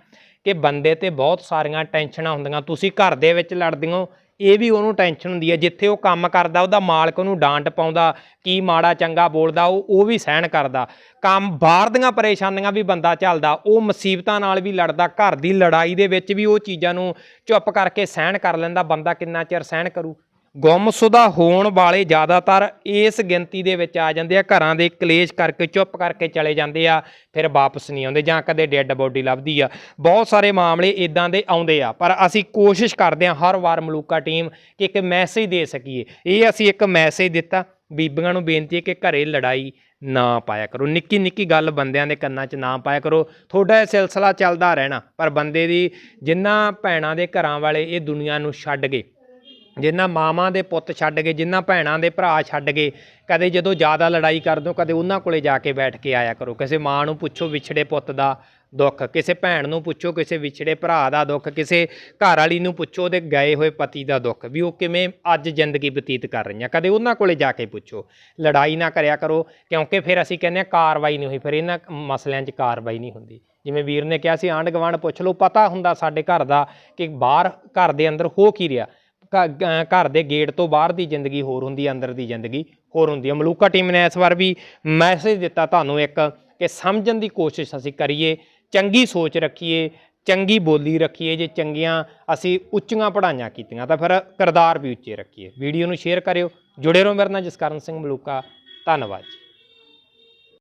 ਕਿ ਬੰਦੇ ਤੇ ਬਹੁਤ ਸਾਰੀਆਂ ਟੈਨਸ਼ਨਾਂ ਹੁੰਦੀਆਂ। ਤੁਸੀਂ ਘਰ ਦੇ ਵਿੱਚ ਲੜਦੇ ਹੋ, ਇਹ ਵੀ ਉਹਨੂੰ ਟੈਨਸ਼ਨ ਹੁੰਦੀ ਹੈ ਜਿੱਥੇ ਉਹ ਕੰਮ ਕਰਦਾ, ਉਹਦਾ ਮਾਲਕ ਉਹਨੂੰ ਡਾਂਟ ਪਾਉਂਦਾ, ਕੀ ਮਾੜਾ, ਚੰਗਾ ਬੋਲਦਾ, ਉਹ ਉਹ ਵੀ ਸਹਿਣ ਕਰਦਾ। ਕੰਮ ਬਾਹਰ ਦੀਆਂ ਪਰੇਸ਼ਾਨੀਆਂ ਵੀ ਬੰਦਾ ਝੱਲਦਾ, ਉਹ ਮੁਸੀਬਤਾਂ ਨਾਲ ਵੀ ਲੜਦਾ, ਘਰ ਦੀ ਲੜਾਈ ਦੇ ਵਿੱਚ ਵੀ ਉਹ ਚੀਜ਼ਾਂ ਨੂੰ ਚੁੱਪ ਕਰਕੇ ਸਹਿਣ ਕਰ ਲੈਂਦਾ, ਬੰਦਾ ਕਿੰਨਾ ਚਿਰ ਸਹਿਣ ਕਰੂ। ਗੁੰਮਸ਼ੁਦਾ ਹੋਣ ਵਾਲੇ ਜ਼ਿਆਦਾਤਰ ਇਸ ਗਿਣਤੀ ਦੇ ਵਿੱਚ ਆ ਜਾਂਦੇ ਆ। ਘਰਾਂ ਦੇ ਕਲੇਸ਼ ਕਰਕੇ, ਚੁੱਪ ਕਰਕੇ ਚਲੇ ਜਾਂਦੇ ਆ, ਫਿਰ ਵਾਪਸ ਨਹੀਂ ਆਉਂਦੇ ਜਾਂ ਕਦੇ ਡੈੱਡ ਬੋਡੀ ਲੱਭਦੀ ਆ। ਬਹੁਤ ਸਾਰੇ ਮਾਮਲੇ ਇਦਾਂ ਦੇ ਆਉਂਦੇ ਆ, ਪਰ ਅਸੀਂ ਕੋਸ਼ਿਸ਼ ਕਰਦੇ ਆ ਹਰ ਵਾਰ ਮਲੂਕਾ ਟੀਮ ਕਿ ਇੱਕ ਮੈਸੇਜ ਦੇ ਸਕੀਏ। ਇਹ ਅਸੀਂ ਇੱਕ ਮੈਸੇਜ ਦਿੱਤਾ, ਬੀਬੀਆਂ ਨੂੰ ਬੇਨਤੀ ਹੈ ਕਿ ਘਰੇ ਲੜਾਈ ਨਾ ਪਾਇਆ ਕਰੋ। ਨਿੱਕੀ ਨਿੱਕੀ ਗੱਲ ਬੰਦਿਆਂ ਦੇ ਕੰਨਾਂ 'ਚ ਨਾ ਪਾਇਆ ਕਰੋ। ਤੁਹਾਡਾ ਇਹ ਸਿਲਸਿਲਾ ਚੱਲਦਾ ਰਹਿਣਾ, ਪਰ ਬੰਦੇ ਦੀ ਜਿਨ੍ਹਾਂ ਭੈਣਾਂ ਦੇ ਘਰਾਂ ਵਾਲੇ ਇਹ ਦੁਨੀਆ ਨੂੰ ਛੱਡ ਗਏ ਜਿਨ੍ਹਾਂ ਮਾਵਾਂ ਦੇ ਪੁੱਤ ਛੱਡ ਗਏ, ਜਿਨ੍ਹਾਂ ਭੈਣਾਂ ਦੇ ਭਰਾ ਛੱਡ ਗਏ, ਕਦੇ ਜਦੋਂ ਜ਼ਿਆਦਾ ਲੜਾਈ ਕਰਦੇ ਹੋ, ਕਦੇ ਉਹਨਾਂ ਕੋਲੇ ਜਾ ਕੇ ਬੈਠ ਕੇ ਆਇਆ ਕਰੋ। ਕਿਸੇ ਮਾਂ ਨੂੰ ਪੁੱਛੋ ਵਿਛੜੇ ਪੁੱਤ ਦਾ ਦੁੱਖ, ਕਿਸੇ ਭੈਣ ਨੂੰ ਪੁੱਛੋ ਕਿਸੇ ਵਿਛੜੇ ਭਰਾ ਦਾ ਦੁੱਖ, ਕਿਸੇ ਘਰ ਵਾਲੀ ਨੂੰ ਪੁੱਛੋ ਉਹਦੇ ਗਏ ਹੋਏ ਪਤੀ ਦਾ ਦੁੱਖ, ਵੀ ਉਹ ਕਿਵੇਂ ਅੱਜ ਜ਼ਿੰਦਗੀ ਬਤੀਤ ਕਰ ਰਹੀਆਂ। ਕਦੇ ਉਹਨਾਂ ਕੋਲੇ ਜਾ ਕੇ ਪੁੱਛੋ। ਲੜਾਈ ਨਾ ਕਰਿਆ ਕਰੋ, ਕਿਉਂਕਿ ਫਿਰ ਅਸੀਂ ਕਹਿੰਦੇ ਹਾਂ ਕਾਰਵਾਈ ਨਹੀਂ ਹੋਈ, ਫਿਰ ਇਹਨਾਂ ਮਸਲਿਆਂ 'ਚ ਕਾਰਵਾਈ ਨਹੀਂ ਹੁੰਦੀ। ਜਿਵੇਂ ਵੀਰ ਨੇ ਕਿਹਾ ਸੀ ਆਂਢ ਗੁਆਂਢ ਪੁੱਛ ਲਓ, ਪਤਾ ਹੁੰਦਾ ਸਾਡੇ ਘਰ ਦਾ ਕਿ ਬਾਹਰ ਘਰ ਦੇ ਅੰਦਰ ਹੋ ਕੀ ਰਿਹਾ। ਘਰ ਦੇ ਗੇਟ ਤੋਂ ਬਾਹਰ ਦੀ ਜ਼ਿੰਦਗੀ ਹੋਰ ਹੁੰਦੀ ਹੈ, ਅੰਦਰ ਦੀ ਜ਼ਿੰਦਗੀ ਹੋਰ ਹੁੰਦੀ ਹੈ। ਮਲੂਕਾ ਟੀਮ ਨੇ ਇਸ ਵਾਰ ਵੀ ਮੈਸੇਜ ਦਿੱਤਾ ਤੁਹਾਨੂੰ ਇੱਕ ਕਿ ਸਮਝਣ ਦੀ ਕੋਸ਼ਿਸ਼ ਅਸੀਂ ਕਰੀਏ, ਚੰਗੀ ਸੋਚ ਰੱਖੀਏ, ਚੰਗੀ ਬੋਲੀ ਰੱਖੀਏ। ਜੇ ਚੰਗੀਆਂ ਅਸੀਂ ਉੱਚੀਆਂ ਪੜ੍ਹਾਈਆਂ ਕੀਤੀਆਂ ਤਾਂ ਫਿਰ ਕਿਰਦਾਰ ਵੀ ਉੱਚੇ ਰੱਖੀਏ। ਵੀਡੀਓ ਨੂੰ ਸ਼ੇਅਰ ਕਰਿਓ। ਜੁੜੇ ਰਹੋ ਮੇਰੇ ਨਾਲ, ਜਸਕਰਨ ਸਿੰਘ ਮਲੂਕਾ। ਧੰਨਵਾਦ ਜੀ।